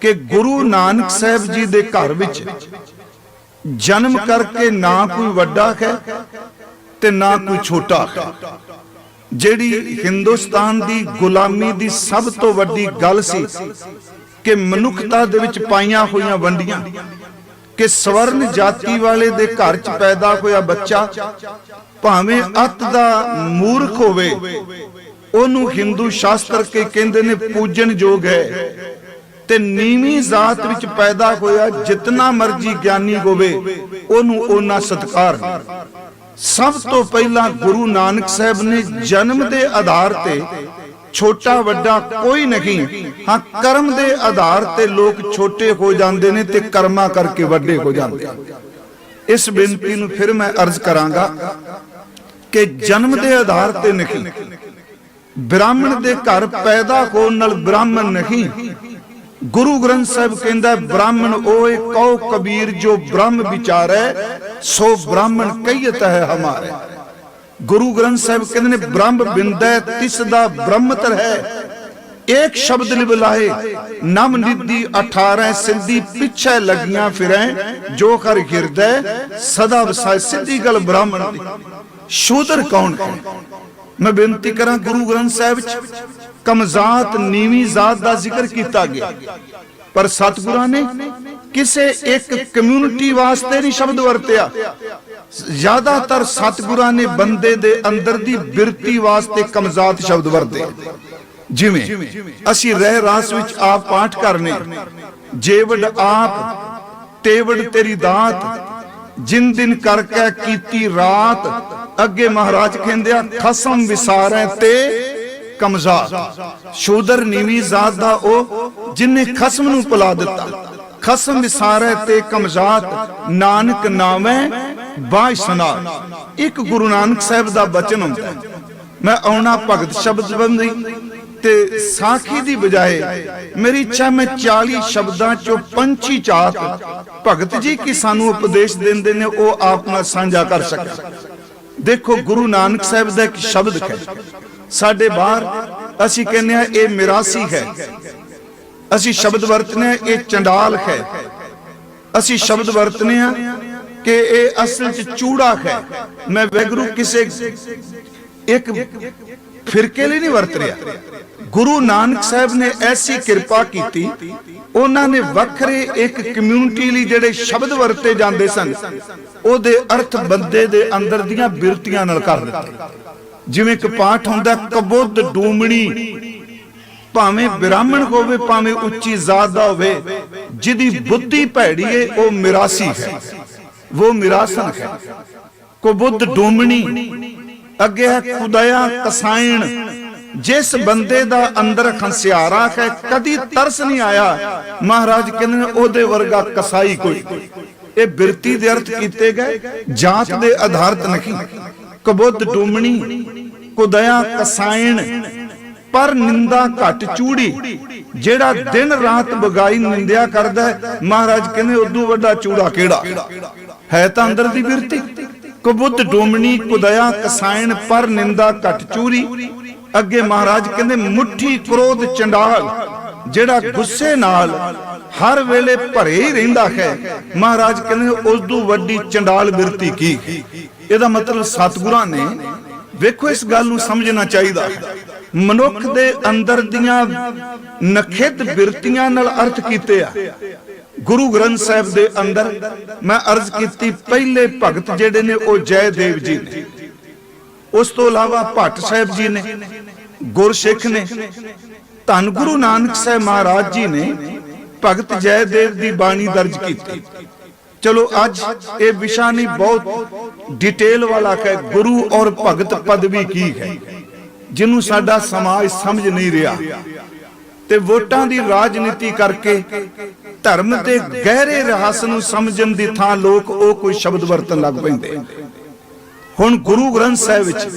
ਕਿ ਗੁਰੂ ਨਾਨਕ ਸਾਹਿਬ ਜੀ ਦੇ ਘਰ ਵਿੱਚ ਜਨਮ ਕਰਕੇ ਨਾ ਕੋਈ ਵੱਡਾ ਹੈ ਤੇ ਨਾ ਕੋਈ ਛੋਟਾ ਹੈ। ਜਿਹੜੀ ਹਿੰਦੁਸਤਾਨ ਦੀ ਗੁਲਾਮੀ ਦੀ ਸਭ ਤੋਂ ਵੱਡੀ ਗੱਲ ਸੀ ਕਿ ਮਨੁੱਖਤਾ ਦੇ ਵਿੱਚ ਪਾਈਆਂ ਹੋਈਆਂ ਵੰਡੀਆਂ, ਕਿ ਸਵਰਨ ਜਾਤੀ ਵਾਲੇ ਦੇ ਘਰ 'ਚ ਪੈਦਾ ਹੋਇਆ ਬੱਚਾ ਭਾਵੇਂ ਅਤ ਦਾ ਮੂਰਖ ਹੋਵੇ, ਉਹਨੂੰ ਹਿੰਦੂ ਸ਼ਾਸਤਰ ਕੇ ਕਹਿੰਦੇ ਨੇ ਪੂਜਨ ਯੋਗ ਹੈ। ਤੇ ਨੀਵੀਂ ਜ਼ਾਤ ਵਿੱਚ ਪੈਦਾ ਹੋਇਆ ਜਿਤਨਾ ਮਰਜ਼ੀ ਗਿਆਨੀ ਹੋਵੇ, ਉਹਨੂੰ ਉਹਨਾਂ ਸਤਕਾਰ ਸਭ ਤੋਂ ਪਹਿਲਾਂ ਗੁਰੂ ਨਾਨਕ ਸਾਹਿਬ ਨੇ ਜਨਮ ਦੇ ਆਧਾਰ ਤੇ ਛੋਟਾ ਵੱਡਾ ਕੋਈ ਨਹੀਂ, ਹਾਂ, ਕਰਮ ਦੇ ਆਧਾਰ ਤੇ ਲੋਕ ਛੋਟੇ ਹੋ ਜਾਂਦੇ ਨੇ ਤੇ ਕਰਮਾ ਕਰਕੇ ਵੱਡੇ ਹੋ ਜਾਂਦੇ ਇਸ ਬੇਨਤੀ ਨੂੰ ਫਿਰ ਮੈਂ ਅਰਜ਼ ਕਰਾਂਗਾ ਕਿ ਜਨਮ ਦੇ ਆਧਾਰ ਤੇ ਨਹੀਂ, ਬ੍ਰਾਹਮਣ ਦੇ ਘਰ ਪੈਦਾ ਹੋਣ ਨਾਲ ਬ੍ਰਾਹਮਣ ਨਹੀਂ ਗੁਰੂ ਗ੍ਰੰਥ ਸਾਹਿਬ ਕਹਿੰਦਾ, ਬ੍ਰਾਹਮਣ ਓਏ ਕਉ ਕਬੀਰ, ਜੋ ਬ੍ਰਹਮ ਵਿਚਾਰੈ, ਸੋ ਬ੍ਰਾਹਮਣ ਕਹੀਤ ਹੈ ਹਮਾਰੇ। ਗੁਰੂ ਗ੍ਰੰਥ ਸਾਹਿਬ ਕਹਿੰਦੇ ਨੇ, ਬ੍ਰਹਮ ਬਿੰਦੈ, ਤਿਸ ਦਾ ਬ੍ਰਹਮਤਰ ਹੈ। ਇੱਕ ਸ਼ਬਦ ਲਿਬਲਾਏ ਨਮ ਨਿਧੀ 18 ਸਿੰਧੀ ਪਿੱਛੇ ਲੱਗੀਆਂ ਫਿਰੈ, ਜੋ ਕਰ ਹਿਰਦੈ, ਸਦਾ ਵਸਾਇ, ਸਿੱਧੀ ਗੱਲ ਬ੍ਰਾਹਮਣ ਦੀ। ਸ਼ੂਦਰ ਕੌਣ ਹੈ? ਮੈਂ ਬੇਨਤੀ ਕਰਾਂ ਗੁਰੂ ਗ੍ਰੰਥ ਸਾਹਿਬ ਵਿੱਚ ਕਮਜ਼ਾਤ ਨੀਵੀਂ ਜ਼ਾਤ ਦਾ ਜ਼ਿਕਰ ਕੀਤਾ ਗਿਆ। ਪਰ ਸਤਿਗੁਰਾਂ ਨੇ ਕਿਸੇ ਇੱਕ ਕਮਿਊਨਿਟੀ ਵਾਸਤੇ ਨਹੀਂ ਸ਼ਬਦ ਵਰਤਿਆ। ਜ਼ਿਆਦਾਤਰ ਸਤਿਗੁਰਾਂ ਨੇ ਬੰਦੇ ਦੇ ਅੰਦਰ ਦੀ ਬਿਰਤੀ ਵਾਸਤੇ ਕਮਜ਼ਾਤ ਸ਼ਬਦ ਵਰਤੇ। ਜਿਵੇਂ, ਅਸੀਂ ਰਹਿ ਰਾਸ ਵਿੱਚ ਆਪ ਪਾਠ ਕਰਨੇ। ਜੇਵੜ ਆਪ ਤੇਵੜ ਤੇਰੀ ਦਾਤ। ਜਿਨ ਦਿਨ ਕਰਕੇ ਕੀਤੀ ਰਾਤ, ਅੱਗੇ ਮਹਾਰਾਜ ਕਹਿੰਦੇ ਖਸਮ ਵਿਸਾਰੈ ਤੇ ਕਮਜ਼ਾਤ ਸ਼ੂਦਰ ਨੀਵੀਂ ਜ਼ਾਤ ਦਾ ਉਹ ਜਿਨੇ ਖਸਮ ਨੂੰ ਭੁਲਾ ਦਿੱਤਾ। ਖਸਮ ਵਿਸਾਰੈ ਤੇ ਕਮਜ਼ਾਤ ਨਾਨਕ ਨਾਮੈ ਬਾਝ ਇੱਕ ਗੁਰੂ ਨਾਨਕ ਸਾਹਿਬ ਦਾ ਬਚਨ ਹੁੰਦਾ ਮੈਂ ਆਉਣਾ ਭਗਤ ਸ਼ਬਦ ਬੰਦੀ ਤੇ ਸਾਖੀ ਦੀ ਬਜਾਏ ਮੇਰੀ ਇੱਛਾ ਮੈਂ 40 ਸ਼ਬਦਾਂ ਚੋਂ ਪੰਚੀ ਚਾਤ। ਭਗਤ ਜੀ ਕੀ ਸਾਨੂੰ ਉਪਦੇਸ਼ ਦਿੰਦੇ ਨੇ ਉਹ ਆਪ ਨਾਲ ਸਾਂਝਾ ਕਰ ਸਕਾਂ ਦੇਖੋ ਗੁਰੂ ਨਾਨਕ ਸਾਹਿਬ ਦਾ ਇੱਕ ਸ਼ਬਦ ਹੈ। ਸਾਡੇ ਬਾਹਰ ਅਸੀਂ ਕਹਿੰਦੇ ਆ ਇਹ ਮਿਰਾਸੀ ਹੈ। ਅਸੀਂ ਸ਼ਬਦ ਵਰਤਨੇ ਆ ਇਹ ਚੰਡਾਲ ਹੈ। ਅਸੀਂ ਸ਼ਬਦ ਵਰਤਨੇ ਆ ਕਿ ਇਹ ਅਸਲ ਚ ਚੂੜਾ ਹੈ। ਮੈਂ ਵੈਗਰੂ ਕਿਸੇ ਇੱਕ ਫਿਰਕੇ ਲਈ ਨਹੀਂ ਵਰਤ ਰਿਹਾ। ਗੁਰੂ ਨਾਨਕ ਸਾਹਿਬ ਨੇ ਐਸੀ ਕਿਰਪਾ ਕੀਤੀ, ਉਹਨਾਂ ਨੇ ਵੱਖਰੇ ਇੱਕ ਕਮਿਊਨਿਟੀ ਲਈ ਜਿਹੜੇ ਸ਼ਬਦ ਵਰਤੇ ਜਾਂਦੇ ਸਨ, ਉਹਦੇ ਅਰਥ ਬੰਦੇ ਦੇ ਅੰਦਰ ਦੀਆਂ ਬਿਰਤੀਆਂ ਨਾਲ ਕਰ ਦਿੱਤੇ। ਜਿਵੇਂ ਇੱਕ ਪਾਠ ਹੁੰਦਾ ਕਬੁੱਧ ਡੂਮਣੀ। ਭਾਵੇਂ ਬ੍ਰਾਹਮਣ ਹੋਵੇ ਭਾਵੇਂ ਉੱਚੀ ਜ਼ਾਤ ਦਾ ਹੋਵੇ ਜਿਹਦੀ ਬੁੱਧੀ ਭੈੜੀ ਏ ਉਹ ਮਿਰਾਸੀ ਹੈ। ਉਹ ਮਿਰਾਸਨ ਹੈ। ਕਬੁੱਧ ਡੂਮਣੀ। ਅੱਗੇ ਹੈ ਖੁਦਾਇਆ ਕਸਾਇਣ। ਜਿਸ ਬੰਦੇ ਦਾ ਅੰਦਰ ਖੰਸਿਆਰਾ ਹੈ ਕਦੀ ਤਰਸ ਨਹੀਂ ਆਇਆ। ਮਹਾਰਾਜ ਕਹਿੰਦੇ ਨੇ ਉਹਦੇ ਵਰਗਾ ਕਸਾਈ ਕੋਈ। ਇਹ ਬਿਰਤੀ ਦੇ ਅਰਥ ਕੀਤੇ ਗਏ ਜਾਤ ਦੇ ਆਧਾਰਿਤ ਨਹੀਂ। ਕਬੁੱਧ ਡੂਮਣੀ। ਕੁਦਇਆ ਕਸਾਇਣ, ਪਰ ਨਿੰਦਾ ਘਟ ਚੂੜੀ, ਜਿਹੜਾ ਦਿਨ ਰਾਤ ਬਗਾਈ ਨਿੰਦਿਆ ਕਰਦਾ ਮਹਾਰਾਜ ਕਹਿੰਦੇ, ਉਦੋਂ ਵੱਡਾ ਚੂੜਾ ਕਿਹੜਾ? ਹੈ ਤਾਂ ਅੰਦਰ ਦੀ ਬਿਰਤੀ। ਕਬੁੱਧ ਡੋਮਣੀ ਕੁਦਇਆ ਕਸਾਇਣ, ਪਰ ਨਿੰਦਾ ਘਟ ਚੂਰੀ ਅੱਗੇ ਮਹਾਰਾਜ ਕਹਿੰਦੇ, ਮੁੱਠੀ ਕ੍ਰੋਧ ਚੰਡਾਲ, ਜਿਹੜਾ ਗੁੱਸੇ ਨਾਲ ਹਰ ਵੇਲੇ ਭਰੇ ਹੀ ਰਹਿੰਦਾ ਹੈ। ਮਹਾਰਾਜ ਕਹਿੰਦੇ ਉਸ ਤੋਂ ਵੱਡੀ ਚੰਡਾਲ ਬਿਰਤੀ ਕੀ? ਇਹਦਾ ਮਤਲਬ ਸਤਿਗੁਰਾਂ ਨੇ ਵੇਖੋ ਇਸ ਗੱਲ ਨੂੰ ਸਮਝਣਾ ਚਾਹੀਦਾ। ਮਨੁੱਖ ਦੇ ਅੰਦਰ ਦੀਆਂ ਨਖਿੱਤ ਬਿਰਤੀਆਂ ਨਾਲ ਅਰਥ ਕੀਤੇ ਆ। ਗੁਰੂ ਗ੍ਰੰਥ ਸਾਹਿਬ ਦੇ ਅੰਦਰ ਮੈਂ ਅਰਜ਼ ਕੀਤੀ, ਪਹਿਲੇ ਭਗਤ ਜਿਹੜੇ ਨੇ ਉਹ ਜੈਦੇਵ ਜੀ ਨੇ। ਉਸ ਤੋਂ ਇਲਾਵਾ ਭੱਟ ਸਾਹਿਬ ਜੀ ਨੇ ਗੁਰਸਿੱਖ ਨੇ, ਧੰਨ ਗੁਰੂ ਨਾਨਕ ਸਾਹਿਬ ਮਹਾਰਾਜ ਜੀ ਨੇ ਭਗਤ ਜੈ ਦੇਵ ਦੀ ਬਾਣੀ ਦਰਜ ਕੀਤੀ। ਚਲੋ ਅੱਜ ਇਹ ਵਿਸ਼ਾ ਨਹੀਂ, ਬਹੁਤ ਡਿਟੇਲ ਵਾਲਾ ਹੈ, ਗੁਰੂ ਔਰ ਭਗਤ ਪਦਵੀ ਕੀ ਹੈ, ਜਿਹਨੂੰ ਸਾਡਾ ਸਮਾਜ ਸਮਝ ਨਹੀਂ ਰਿਹਾ। ਤੇ ਵੋਟਾਂ ਦੀ ਰਾਜਨੀਤੀ ਕਰਕੇ ਧਰਮ ਦੇ ਗਹਿਰੇ ਰਹੱਸ ਨੂੰ ਸਮਝਣ ਦੀ ਥਾਂ ਲੋਕ ਉਹ ਕੋਈ ਸ਼ਬਦ ਵਰਤਣ ਲੱਗ ਪੈਂਦੇ ਹੁਣ ਗੁਰੂ ਗ੍ਰੰਥ ਸਾਹਿਬ ਵਿੱਚ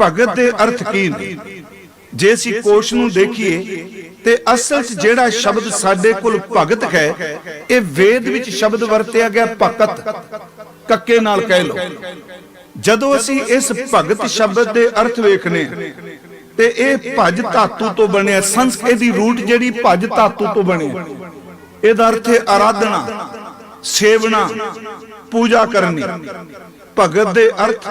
ਭਗਤ ਦੇ ਅਰਥ ਕੀ ਨੇ? ਜੇ ਅਸੀਂ ਕੋਸ਼ ਨੂੰ ਦੇਖੀਏ ਤੇ ਅਸਲ 'ਚ ਜਿਹੜਾ ਸ਼ਬਦ ਸਾਡੇ ਕੋਲ ਭਗਤ ਹੈ ਇਹ ਵੇਦ ਵਿੱਚ ਸ਼ਬਦ ਵਰਤਿਆ ਗਿਆ ਭਗਤ। ਕੱਕੇ ਨਾਲ ਕਹਿ ਲਓ। ਜਦੋਂ ਅਸੀਂ ਇਸ ਭਗਤ ਸ਼ਬਦ ਦੇ ਅਰਥ ਵੇਖਨੇ ਤੇ ਇਹ ਭਜ ਧਾਤੂ ਤੋਂ ਬਣਿਆ ਸੰਸਕ੍ਰਿਤ ਦੀ ਰੂਟ ਜਿਹੜੀ ਭਜ ਧਾਤੂ ਤੋਂ ਬਣਿਆ ਇਹਦਾ ਅਰਥ ਹੈ ਆਰਾਧਨਾ ਸੇਵਨਾ ਪੂਜਾ ਕਰਨੀ। ਭਗਤ ਦੇ ਅਰਥ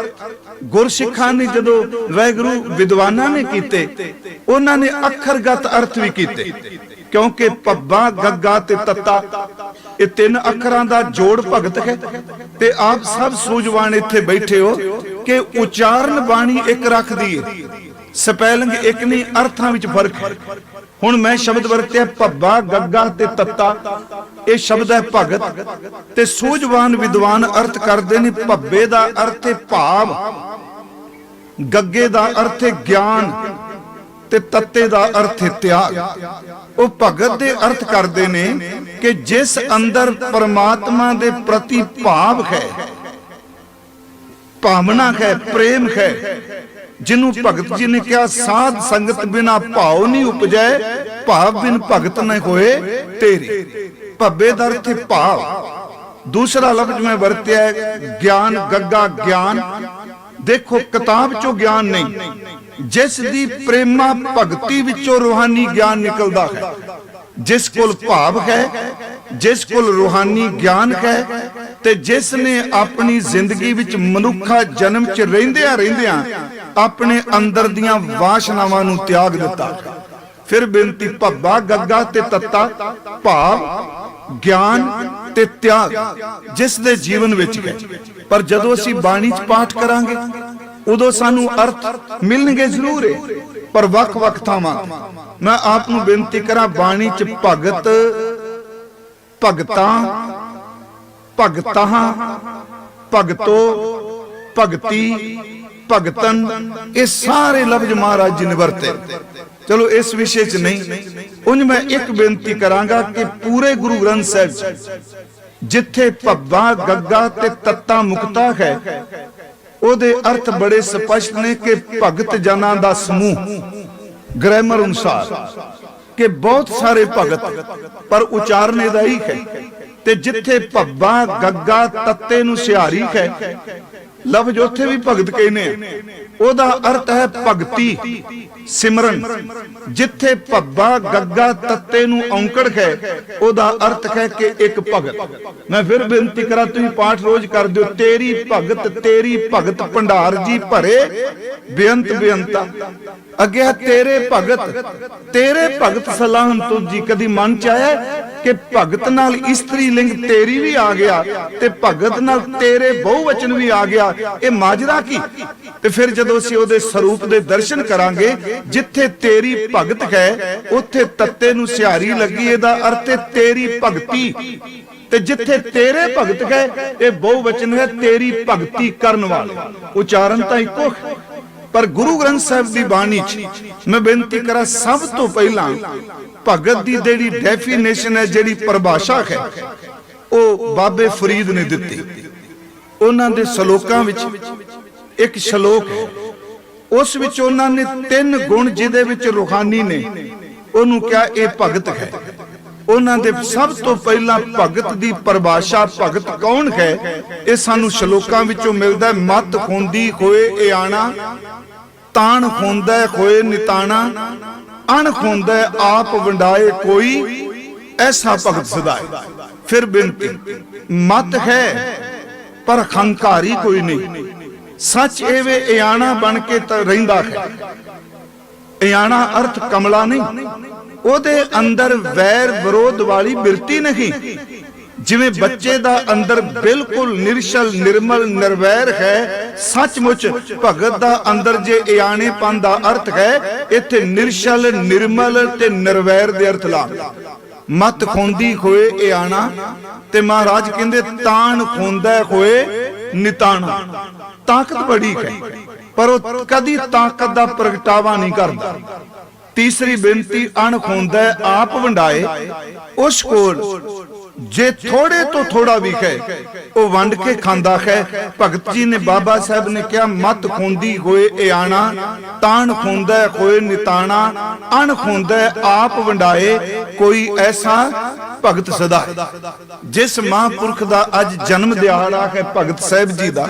ਗੁਰਸਿੱਖਾਂ ਨੇ ਜਦੋਂ ਵੈਗੁਰੂ ਵਿਦਵਾਨਾਂ ਨੇ ਕੀਤੇ, ਉਹਨਾਂ ਨੇ ਅੱਖਰਗਤ ਅਰਥ ਵੀ ਕੀਤੇ। ਕਿਉਂਕਿ ਪੱਬਾ ਗੱਗਾ ਤੇ ਤੱਤਾ, ਇਹ ਤਿੰਨ ਅੱਖਰਾਂ ਦਾ ਜੋੜ ਭਗਤ ਹੈ। ਤੇ ਆਪ ਸਭ ਸੂਝਵਾਨ ਇੱਥੇ ਬੈਠੇ ਹੋ ਕਿ ਉਚਾਰਨ ਬਾਣੀ ਇੱਕ ਰੱਖਦੀ ਹੈ ਸਪੈਲਿੰਗ ਇੱਕ ਨਹੀਂ, ਅਰਥਾਂ ਵਿੱਚ ਫ਼ਰਕ ਹੈ। ਹੁਣ ਮੈਂ ਸ਼ਬਦ ਵਰਤਿਆ ਪੱਬਾ ਗੱਗਾ ਤੇ ਤੱਤਾ। ਇਹ ਸ਼ਬਦ ਹੈ ਭਗਤ ਤੇ ਸੂਝਵਾਨ ਵਿਦਵਾਨ ਅਰਥ ਕਰਦੇ ਨੇ ਭੱਬੇ ਦਾ ਅਰਥ ਹੈ ਭਾਵ, ਗੱਗੇ ਦਾ ਅਰਥ ਹੈ ਗਿਆਨ ਤੇ ਤੱਤੇ ਦਾ ਅਰਥ ਹੈ ਤਿਆਗ। ਉਹ ਭਗਤ ਦੇ ਅਰਥ ਕਰਦੇ ਨੇ ਕਿ ਜਿਸ ਅੰਦਰ ਪਰਮਾਤਮਾ ਦੇ ਪ੍ਰਤੀ ਭਾਵ ਹੈ, ਭਾਵਨਾ ਹੈ, ਪ੍ਰੇਮ ਹੈ ਜਿਹਨੂੰ ਭਗਤ ਜੀ ਨੇ ਕਿਹਾ, ਸਾਧ ਸੰਗਤ ਬਿਨਾ ਭਾਉ ਨਹੀਂ ਉਪਜੈ, ਭਾਵ ਬਿਨ ਭਗਤ ਨ ਹੋਏ ਤੇਰੇ। ਭੱਬੇ ਦਾ ਅਰਥ ਭਾਵ। ਦੂਸਰਾ ਲਫ਼ਜ਼ ਮੈਂ ਵਰਤਿਆ ਹੈ, ਗਿਆਨ, ਗੱਗਾ ਗਿਆਨ। ਦੇਖੋ, ਕਿਤਾਬ ਚੋਂ ਗਿਆਨ ਨਹੀਂ। ਜਿਸ ਦੀ ਪ੍ਰੇਮਾ ਭਗਤੀ ਵਿੱਚੋਂ ਰੂਹਾਨੀ ਗਿਆਨ ਨਿਕਲਦਾ ਹੈ। ਜਿਸ ਕੋਲ ਭਾਵ ਹੈ, ਜਿਸ ਕੋਲ ਰੂਹਾਨੀ ਗਿਆਨ ਹੈ ਤੇ ਜਿਸ ਨੇ ਆਪਣੀ ਜ਼ਿੰਦਗੀ ਵਿੱਚ ਮਨੁੱਖਾ ਜਨਮ 'ਚ ਰਹਿੰਦਿਆਂ ਰਹਿੰਦਿਆਂ ਆਪਣੇ ਅੰਦਰ ਦੀਆਂ ਵਾਸ਼ਨਾਵਾਂ ਨੂੰ ਤਿਆਗ ਦਿੱਤਾ। ਫਿਰ ਬੇਨਤੀ ਭੱਬਾ, ਗੱਗਾ ਤੇ ਤੱਤਾ, ਭਾਵ, ਗਿਆਨ ਤੇ ਤਿਆਗ ਜਿਸ ਦੇ ਜੀਵਨ ਵਿੱਚ ਹੈ। ਪਰ ਜਦੋਂ ਅਸੀਂ ਬਾਣੀ 'ਚ ਪਾਠ ਕਰਾਂਗੇ ਉਦੋਂ ਸਾਨੂੰ ਅਰਥ ਮਿਲਣਗੇ ਜ਼ਰੂਰ ਪਰ ਵੱਖ-ਵੱਖ ਥਾਵਾਂ ਮੈਂ ਆਪ ਨੂੰ ਬੇਨਤੀ ਕਰਾਂ, ਬਾਣੀ 'ਚ ਭਗਤ, ਭਗਤਾਂ ਭਗਤਾਂ, ਭਗਤੋ, ਭਗਤੀ, ਭਗਤਨ, ਇਹ ਸਾਰੇ ਲਫ਼ਜ਼ ਮਹਾਰਾਜ ਜੀ ਨੇ ਵਰਤੇ। ਚਲੋ ਇਸ ਵਿਸ਼ੇ 'ਚ ਨਹੀਂ, ਉਂਝ ਮੈਂ ਇੱਕ ਬੇਨਤੀ ਕਰਾਂਗਾ ਕਿ ਪੂਰੇ ਗੁਰੂ ਗ੍ਰੰਥ ਸਾਹਿਬ 'ਚ ਜਿੱਥੇ ਭੱਬਾ, ਗੱਗਾ ਤੇ ਤੱਤਾ ਮੁਕਤਾ ਹੈ ਉਹਦੇ ਅਰਥ ਬੜੇ ਸਪਸ਼ਟ ਨੇ ਕਿ ਭਗਤ ਜਨਾਂ ਦਾ ਸਮੂਹ ਗ੍ਰਾਮਰ ਅਨੁਸਾਰ, ਕਿ ਬਹੁਤ ਸਾਰੇ ਭਗਤ, ਪਰ ਉਚਾਰਨ ਇਹਦਾ ਹੀ ਹੈ, ਤੇ ਜਿੱਥੇ ਭੱਬਾ, ਗੱਗਾ, ਤੱਤੇ ਨੂੰ ਸਿਹਾਰੀ ਹੈ ਲਫ਼ਜ਼ ਉੱਥੇ ਵੀ ਭਗਤ ਕਹਿੰਦੇ ਆ ਉਹਦਾ ਅਰਥ ਹੈ ਭਗਤੀ। ਸਿਮਰਨ। ਜਿੱਥੇ ਭੱਬਾ ਗੱਗਾ ਤੱਤੇ ਨੂੰ ਔਂਕੜ ਹੈ, ਉਹਦਾ ਅਰਥ ਹੈ ਕਿ ਇੱਕ ਭਗਤ। ਮੈਂ ਫਿਰ ਬੇਨਤੀ ਕਰਾਂ, ਤੁਸੀਂ ਪਾਠ ਰੋਜ਼ ਕਰ ਦਿਓ। ਤੇਰੀ ਭਗਤ ਤੇਰੀ ਭਗਤ ਭੰਡਾਰ ਜੀ ਭਰੇ। ਬੇਅੰਤ, ਬੇਅੰਤਾ। ਅੱਗੇ ਹੈ ਤੇਰੇ ਭਗਤ। ਤੇਰੇ ਭਗਤ ਸਲਾਹਨ ਤੁਜੀ ਕਦੀ ਮਨ ਚ ਆਇਆ ਕਿ ਭਗਤ ਨਾਲ ਇਸਤਰੀ ਲਿੰਗ ਤੇਰੀ ਵੀ ਆ ਗਿਆ ਤੇ ਭਗਤ ਨਾਲ ਤੇਰੇ ਬਹੁਵਚਨ ਵੀ ਆ ਗਿਆ, ਇਹ ਮਾਜਰਾ ਕੀ? ਤੇ ਫਿਰ ਜਦੋਂ ਅਸੀਂ ਉਹਦੇ ਸਰੂਪ ਦੇ ਦਰਸ਼ਨ ਕਰਾਂਗੇ, ਜਿੱਥੇ ਤੇਰੀ ਭਗਤ ਹੈ, ਉੱਥੇ ਤੱਤੇ ਨੂੰ ਸਿਹਾਰੀ ਲੱਗੀ, ਇਹਦਾ ਅਰਥ ਹੈ ਤੇਰੀ ਭਗਤੀ। ਤੇ ਜਿੱਥੇ ਤੇਰੇ ਭਗਤ ਹੈ, ਇਹ ਬਹੁਵਚਨ ਹੈ ਤੇਰੀ ਭਗਤੀ ਕਰਨ ਵਾਲੇ। ਉਚਾਰਨ ਤਾਂ ਇੱਕੋ ਹੈ। ਪਰ ਗੁਰੂ ਗ੍ਰੰਥ ਸਾਹਿਬ ਦੀ ਬਾਣੀ 'ਚ ਮੈਂ ਬੇਨਤੀ ਕਰਾਂ ਸਭ ਤੋਂ ਪਹਿਲਾਂ ਭਗਤ ਦੀ ਜਿਹੜੀ ਡੈਫੀਨੇਸ਼ਨ ਹੈ, ਜਿਹੜੀ ਪਰਿਭਾਸ਼ਾ ਹੈ, ਉਹ ਬਾਬੇ ਫਰੀਦ ਨੇ ਦਿੱਤੀ। ਉਹਨਾਂ ਦੇ ਸ਼ਲੋਕਾਂ ਵਿੱਚ ਇੱਕ ਸ਼ਲੋਕ ਹੈ, ਉਸ ਵਿੱਚ ਉਹਨਾਂ ਨੇ ਤਿੰਨ ਗੁਣ ਜਿਹਦੇ ਵਿੱਚ ਰੂਹਾਨੀ ਨੇ, ਉਹਨੂੰ ਕਿਹਾ ਇਹ ਭਗਤ ਹੈ। ਉਹਨਾਂ ਦੇ ਸਭ ਤੋਂ ਪਹਿਲਾਂ ਭਗਤ ਦੀ ਪਰਿਭਾਸ਼ਾ ਭਗਤ ਕੌਣ ਹੈ? ਇਹ ਸਾਨੂੰ ਸ਼ਲੋਕਾਂ ਵਿੱਚੋਂ ਮਿਲਦਾ ਮਤ ਖੁੰਦੀ ਹੋਏ ਇਆਣਾ ਤਾਣ ਖੁੰਦਾ ਹੋਏ ਨਿਤਾਣਾ, ਅਣ ਖੁੰਦਾ ਆਪ ਵੰਡਾਏ ਕੋਈ, ਐਸਾ ਭਗਤ ਸਦਾਏ ਫਿਰ ਬੇਨਤੀ, ਮਤ ਹੈ, ਪਰ ਖੰਕਾਰੀ ਕੋਈ ਨਹੀਂ। ਸੱਚ ਐਵੇਂ ਇਆਣਾ ਬਣ ਕੇ ਰਹਿੰਦਾ ਹੈ। ਇਆਣਾ ਅਰਥ ਕਮਲਾ ਨਹੀਂ। ਉਹਦੇ ਅੰਦਰ ਵੈਰ ਵਿਰੋਧ ਵਾਲੀ ਬਿਰਤੀ ਨਹੀਂ। ਜਿਵੇਂ ਬੱਚੇ ਦਾ ਅੰਦਰ ਬਿਲਕੁਲ ਨਿਰਸ਼ਲ, ਨਿਰਮਲ, ਨਿਰਵੈਰ ਹੈ, ਸੱਚਮੁੱਚ ਭਗਤ ਦਾ ਅੰਦਰ ਜੇ ਇਆਣੇਪਨ ਦਾ ਅਰਥ ਹੈ, ਇੱਥੇ ਨਿਰਸ਼ਲ, ਨਿਰਮਲ ਤੇ ਨਿਰਵੈਰ ਦੇ ਅਰਥ ਲਾ। ਮਤ ਖੁੰਦੀ ਹੋਏ ਇਆਣਾ ਤੇ ਮਹਾਰਾਜ ਕਹਿੰਦੇ ਤਾਣ ਖੁੰਦਾ ਹੋਏ ਨਿਤਾਣਾ। ਤਾਕਤ ਬੜੀ ਹੈ, ਪਰ ਉਹ ਕਦੀ ਤਾਕਤ ਦਾ ਪ੍ਰਗਟਾਵਾ ਨਹੀਂ ਕਰਦਾ। ਤੀਸਰੀ ਬੇਨਤੀ ਅਣ ਖੁੰਦਾ ਆਪ ਵੰਡਾਏ। ਉਸ ਕੋਲ ਜੇ ਥੋੜੇ ਤੋਂ ਥੋੜਾ ਵੀ ਹੈ, ਉਹ ਵੰਡ ਕੇ ਖਾਂਦਾ ਹੈ। ਭਗਤ ਜੀ ਨੇ ਬਾਬਾ ਸਾਹਿਬ ਨੇ ਕਿਹਾ, ਮਤ ਖੁੰਦੀ ਹੋਏ ਇਆਣਾ ਤਾਣ ਖੁੰਦਾ ਹੋਏ ਨਿਤਾਣਾ, ਅਣ ਖੁੰਦਾ ਆਪ ਵੰਡਾਏ, ਕੋਈ ਐਸਾ ਭਗਤ ਸਦਾ ਜਿਸ ਮਹਾਂਪੁਰਖ ਦਾ ਅੱਜ ਜਨਮ ਦਿਹਾੜਾ ਹੈ ਭਗਤ ਸਾਹਿਬ ਜੀ ਦਾ,